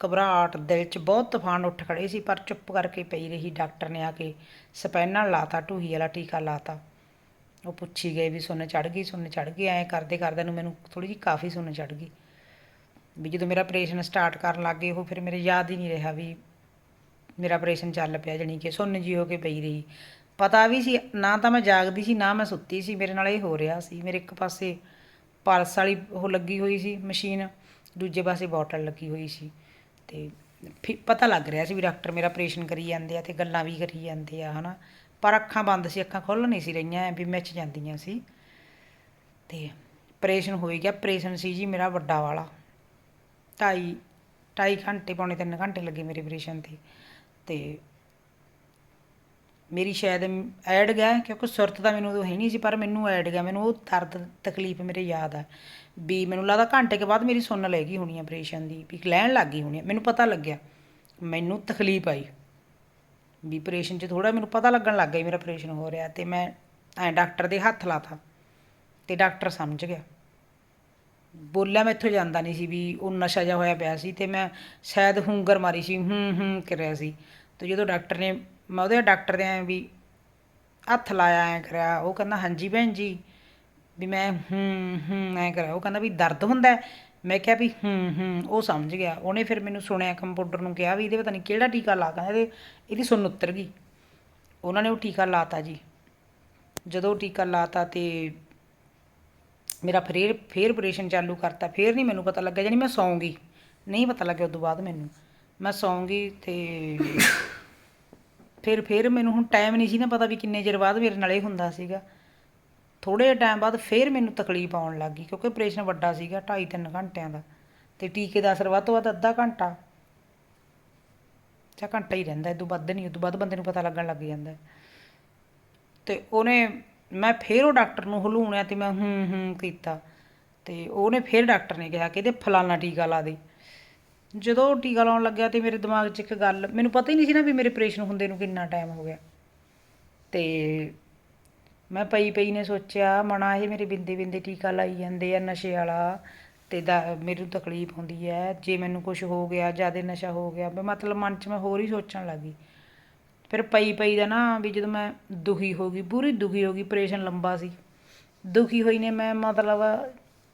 ਘਬਰਾਹਟ ਦਿਲ 'ਚ ਬਹੁਤ ਤੂਫਾਨ ਉੱਠ ਖੜੇ ਸੀ, ਪਰ ਚੁੱਪ ਕਰਕੇ ਪਈ ਰਹੀ, ਡਾਕਟਰ ਨੇ ਆ ਕੇ ਸਪੈਨਲ ਲਾਤਾ, ਢੂਹੀ ਵਾਲਾ ਟੀਕਾ ਲਾਤਾ। ਉਹ ਪੁੱਛੀ ਗਏ ਵੀ ਸੁੰਨ ਚੜ ਗਈ, ਸੁੰਨ ਚੜ ਗਈ, ਐਂ ਕਰਦੇ ਕਰਦੇ ਨੂੰ ਮੈਨੂੰ ਥੋੜੀ ਜਿਹੀ ਕਾਫੀ ਸੁੰਨ ਚੜ ਗਈ। ਵੀ ਜਦੋਂ ਮੇਰਾ ਆਪਰੇਸ਼ਨ ਸਟਾਰਟ ਕਰਨ ਲੱਗ ਗਏ, ਉਹ ਫਿਰ ਮੇਰੇ ਯਾਦ ਹੀ ਨਹੀਂ ਰਿਹਾ ਵੀ ਮੇਰਾ ਆਪਰੇਸ਼ਨ ਚੱਲ ਪਿਆ, ਜਣੀ ਕਿ ਸੁੰਨ ਜੀ ਹੋ ਕੇ ਪਈ ਰਹੀ। ਪਤਾ ਵੀ ਸੀ, ਨਾ ਤਾਂ ਮੈਂ ਜਾਗਦੀ ਸੀ, ਨਾ ਮੈਂ ਸੁੱਤੀ ਸੀ, ਮੇਰੇ ਨਾਲ ਇਹ ਹੋ ਰਿਹਾ ਸੀ। ਮੇਰੇ ਇੱਕ ਪਾਸੇ ਪਲਸ ਵਾਲੀ ਉਹ ਲੱਗੀ ਹੋਈ ਸੀ ਮਸ਼ੀਨ, ਦੂਜੇ ਪਾਸੇ ਬੋਟਲ ਲੱਗੀ ਹੋਈ ਸੀ। ਤੇ ਫਿਰ ਪਤਾ ਲੱਗ ਰਿਹਾ ਸੀ ਵੀ ਡਾਕਟਰ ਮੇਰਾ ਆਪਰੇਸ਼ਨ ਕਰੀ ਜਾਂਦੇ ਆ ਤੇ ਗੱਲਾਂ ਵੀ ਕਰੀ ਜਾਂਦੇ ਆ, ਹਨਾ। ਪਰ ਅੱਖਾਂ ਬੰਦ ਸੀ, ਅੱਖਾਂ ਖੁੱਲ੍ਹ ਨਹੀਂ ਸੀ ਰਹੀਆਂ ਵੀ ਮਿਚ ਜਾਂਦੀਆਂ ਸੀ। ਤੇ ਆਪਰੇਸ਼ਨ ਹੋਈ ਗਿਆ ਆਪਰੇਸ਼ਨ ਸੀ ਜੀ ਮੇਰਾ ਵੱਡਾ ਵਾਲਾ। ਢਾਈ ਢਾਈ ਘੰਟੇ, ਪੌਣੇ ਤਿੰਨ ਘੰਟੇ ਲੱਗੇ ਮੇਰੇ ਆਪਰੇਸ਼ਨ ਤੇ। ਤੇ ਮੇਰੀ ਸ਼ਾਇਦ ਐਡ ਗਿਆ, ਕਿਉਂਕਿ ਸੁਰਤ ਤਾਂ ਮੈਨੂੰ ਉਦੋਂ ਹੈ ਨਹੀਂ ਸੀ, ਪਰ ਮੈਨੂੰ ਐਡ ਗਿਆ, ਮੈਨੂੰ ਉਹ ਦਰਦ, ਤਕਲੀਫ ਮੇਰੇ ਯਾਦ ਆ। ਵੀ ਮੈਨੂੰ ਲੱਗਦਾ ਘੰਟੇ ਕੇ ਬਾਅਦ ਮੇਰੀ ਸੁੰਨ ਲੈ ਗਈ ਹੋਣੀ ਆਪਰੇਸ਼ਨ ਦੀ, ਵੀ ਲੈਣ ਲੱਗ ਗਈ ਹੋਣੀ ਮੈਨੂੰ ਪਤਾ ਲੱਗਿਆ, ਮੈਨੂੰ ਤਕਲੀਫ ਆਈ। ਵੀ ਆਪਰੇਸ਼ਨ 'ਚ ਥੋੜਾ ਮੈਨੂੰ ਪਤਾ ਲੱਗਣ ਲੱਗ ਗਿਆ ਮੇਰਾ ਆਪਰੇਸ਼ਨ ਹੋ ਰਿਹਾ ਤੇ ਮੈਂ ਐ ਡਾਕਟਰ ਦੇ ਹੱਥ ਲਾਤਾ ਤੇ ਡਾਕਟਰ ਸਮਝ ਗਿਆ। ਬੋਲਿਆ ਮੈਥੋਂ ਜਾਂਦਾ ਨਹੀਂ ਸੀ ਵੀ ਉਹ ਨਸ਼ਾ ਜਿਹਾ ਹੋਇਆ ਪਿਆ ਸੀ ਤੇ ਮੈਂ ਸ਼ਾਇਦ ਹੁੰਗਰ ਮਾਰੀ ਸੀ, ਹੂੰ ਹੂੰ ਕਰਿਆ ਸੀ। ਤੇ ਜਦੋਂ ਡਾਕਟਰ ਨੇ ਮੈਂ ਉਹਦੇ ਡਾਕਟਰ ਦੇ ਐ ਵੀ ਹੱਥ ਲਾਇਆ, ਐ ਕਰਿਆ, ਉਹ ਕਹਿੰਦਾ, ਹਾਂਜੀ ਭੈਣ ਜੀ, ਵੀ ਮੈਂ ਹੂੰ ਹੂੰ, ਐ ਕਰਿਆ। ਉਹ ਕਹਿੰਦਾ ਵੀ ਦਰਦ ਹੁੰਦਾ ਮੈਂ ਕਿਹਾ ਵੀ ਹੂੰ ਹੂੰ, ਉਹ ਸਮਝ ਗਿਆ। ਉਹਨੇ ਫਿਰ ਮੈਨੂੰ ਸੁਣਿਆ ਕੰਪਿਊਟਰ ਨੂੰ ਕਿਹਾ ਵੀ ਇਹਦੇ ਪਤਾ ਨਹੀਂ ਕਿਹੜਾ ਟੀਕਾ ਲਾ ਕਹਿੰਦਾ ਇਹਦੇ ਇਹਦੀ ਸੁਣ ਉਤਰ ਗਈ। ਉਹਨਾਂ ਨੇ ਉਹ ਟੀਕਾ ਲਾਤਾ ਜੀ। ਜਦੋਂ ਉਹ ਟੀਕਾ ਲਾਤਾ ਤੇ ਮੇਰਾ ਫੇਰ ਫੇਰ ਆਪਰੇਸ਼ਨ ਚਾਲੂ ਕਰਤਾ। ਫੇਰ ਨਹੀਂ ਮੈਨੂੰ ਪਤਾ ਲੱਗਾ ਜਾਨੀ ਮੈਂ ਸੌਂਗੀ। ਨਹੀਂ ਪਤਾ ਲੱਗਿਆ ਉਦੋਂ ਬਾਅਦ ਮੈਨੂੰ। ਮੈਂ ਸੌਂਗੀ ਤੇ ਫਿਰ ਫਿਰ ਮੈਨੂੰ ਹੁਣ ਟਾਈਮ ਨਹੀਂ ਸੀ ਨਾ ਪਤਾ ਵੀ ਕਿੰਨੇ ਚਿਰ ਬਾਅਦ ਮੇਰੇ ਨਾਲ ਇਹ ਹੁੰਦਾ ਸੀਗਾ। ਥੋੜੇ ਟਾਈਮ ਬਾਅਦ ਫਿਰ ਮੈਨੂੰ ਤਕਲੀਫ ਆਉਣ ਲੱਗ ਗਈ ਕਿਉਂਕਿ ਆਪਰੇਸ਼ਨ ਵੱਡਾ ਸੀਗਾ 2.5 3 ਘੰਟਿਆਂ ਦਾ ਤੇ ਟੀਕੇ ਦਾ ਅਸਰ ਵੱਧ ਤੋਂ ਵੱਧ ਅੱਧਾ ਘੰਟਾ। ਜਾਂ ਘੰਟਾ ਹੀ ਰਹਿੰਦਾ, ਇਹ ਤੋਂ ਵੱਧ ਨਹੀਂ, ਇਹ ਤੋਂ ਵੱਧ ਬੰਦੇ ਨੂੰ ਪਤਾ ਲੱਗਣ ਲੱਗ ਜਾਂਦਾ। ਹੈ। ਤੇ ਉਹਨੇ, ਮੈਂ ਫੇਰ ਉਹ ਡਾਕਟਰ ਨੂੰ ਹਲੂਣਿਆ ਤੇ ਮੈਂ ਹੂੰ ਹੂੰ ਕੀਤਾ। ਤੇ ਉਹਨੇ ਫੇਰ ਡਾਕਟਰ ਨੇ ਕਿਹਾ ਕਿ ਇਹਦੇ ਫਲਾਨਾ ਟੀਕਾ ਲਾ ਦੇ। ਜਦੋਂ ਉਹ ਟੀਕਾ ਲਾਉਣ ਲੱਗਿਆ ਤੇ ਮੇਰੇ ਦਿਮਾਗ 'ਚ ਇੱਕ ਗੱਲ, ਮੈਨੂੰ ਪਤਾ ਹੀ ਨਹੀਂ ਸੀ ਨਾ ਵੀ ਮੇਰੇ ਆਪਰੇਸ਼ਨ ਹੁੰਦੇ ਨੂੰ ਕਿੰਨਾ ਟਾਈਮ ਹੋ ਗਿਆ। ਤੇ ਮੈਂ ਪਈ ਪਈ ਨੇ ਸੋਚਿਆ ਮਣਾ ਇਹ ਮੇਰੇ ਬਿੰਦੇ ਬਿੰਦੇ ਟੀਕਾ ਲਾਈ ਜਾਂਦੇ ਆ ਨਸ਼ੇ ਵਾਲਾ ਅਤੇ ਦਾ ਮੈਨੂੰ ਤਕਲੀਫ ਹੁੰਦੀ ਹੈ ਜੇ ਮੈਨੂੰ ਕੁਝ ਹੋ ਗਿਆ, ਜ਼ਿਆਦਾ ਨਸ਼ਾ ਹੋ ਗਿਆ ਵੀ ਮਤਲਬ ਮਨ 'ਚ ਮੈਂ ਹੋਰ ਹੀ ਸੋਚਣ ਲੱਗ ਗਈ। ਫਿਰ ਪਈ ਪਈ ਦਾ ਨਾ ਵੀ ਜਦੋਂ ਮੈਂ ਦੁਖੀ ਹੋ ਗਈ, ਪੂਰੀ ਦੁਖੀ ਹੋ ਗਈ ਆਪਰੇਸ਼ਨ ਲੰਬਾ ਸੀ। ਦੁਖੀ ਹੋਈ ਨੇ ਮੈਂ ਮਤਲਬ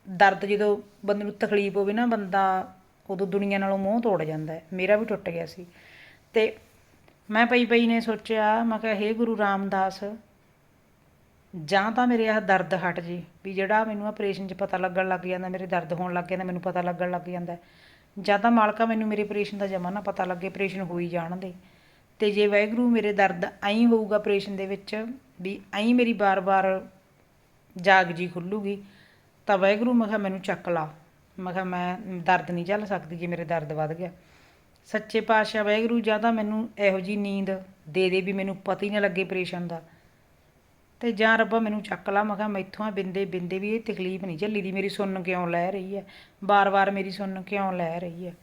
ਦਰਦ ਜਦੋਂ ਬੰਦੇ ਨੂੰ ਤਕਲੀਫ ਹੋਵੇ ਨਾ ਬੰਦਾ, ਉਦੋਂ ਦੁਨੀਆ ਨਾਲੋਂ ਮੋਹ ਤੋੜ ਜਾਂਦਾ ਹੈ ਮੇਰਾ ਵੀ ਟੁੱਟ ਗਿਆ ਸੀ। ਤੇ ਮੈਂ ਪਈ ਪਈ ਨੇ ਸੋਚਿਆ, ਮੈਂ ਕਿਹਾ ਹੇ ਗੁਰੂ ਰਾਮਦਾਸ ਜਾਂ ਤਾਂ ਮੇਰੇ ਆਹ ਦਰਦ ਹਟ ਜੇ, ਵੀ ਜਿਹੜਾ ਮੈਨੂੰ ਆਪਰੇਸ਼ਨ 'ਚ ਪਤਾ ਲੱਗਣ ਲੱਗ ਜਾਂਦਾ, ਮੇਰੇ ਦਰਦ ਹੋਣ ਲੱਗ ਜਾਂਦਾ, ਮੈਨੂੰ ਪਤਾ ਲੱਗਣ ਲੱਗ ਜਾਂਦਾ। ਜਾਂ ਤਾਂ ਮਾਲਕਾ ਮੈਨੂੰ ਮੇਰੇ ਆਪਰੇਸ਼ਨ ਦਾ ਜਮਾ ਨਾ ਪਤਾ ਲੱਗੇ ਆਪਰੇਸ਼ਨ ਹੋਈ ਜਾਣ ਦੇ। ਤੇ ਜੇ ਵਾਹਿਗੁਰੂ ਮੇਰੇ ਦਰਦ ਐਂ ਹੋਊਗਾ ਆਪਰੇਸ਼ਨ ਦੇ ਵਿੱਚ, ਵੀ ਐਂ ਮੇਰੀ ਬਾਰ-ਬਾਰ ਜਾਗ ਜੀ ਖੁੱਲੂਗੀ, ਤਾਂ ਵਾਹਿਗੁਰੂ ਮੈਂ ਕਿਹਾ ਮੈਨੂੰ ਚੱਕ ਲਾ। ਮੈਂ ਕਿਹਾ ਮੈਂ ਦਰਦ ਨਹੀਂ ਝੱਲ ਸਕਦੀ ਜੇ ਮੇਰੇ ਦਰਦ ਵੱਧ ਗਿਆ। ਸੱਚੇ ਪਾਤਸ਼ਾਹ ਵਾਹਿਗੁਰੂ ਜਾਂ ਤਾਂ ਮੈਨੂੰ ਇਹੋ ਜੀ ਨੀਂਦ ਦੇ ਦੇ ਵੀ ਮੈਨੂੰ ਪਤਾ ਹੀ ਨਾ ਲੱਗੇ ਆਪਰੇਸ਼ਨ ਦਾ। ਤੇ ਜਾਂ ਰੱਬਾ ਮੈਨੂੰ ਚੱਕ ਲਾ, ਮੈਂ ਕਿਹਾ ਮੈਥੋਂ ਆ, ਬਿੰਦੇ ਬਿੰਦੇ ਵੀ ਇਹ ਤਕਲੀਫ ਨਹੀਂ ਝੱਲੀ ਦੀ, ਮੇਰੀ ਸੁਣਨ ਕਿਉਂ ਲੈ ਰਹੀ ਹੈ? ਬਾਰ-ਬਾਰ ਮੇਰੀ ਸੁਣਨ ਕਿਉਂ ਲੈ ਰਹੀ ਹੈ?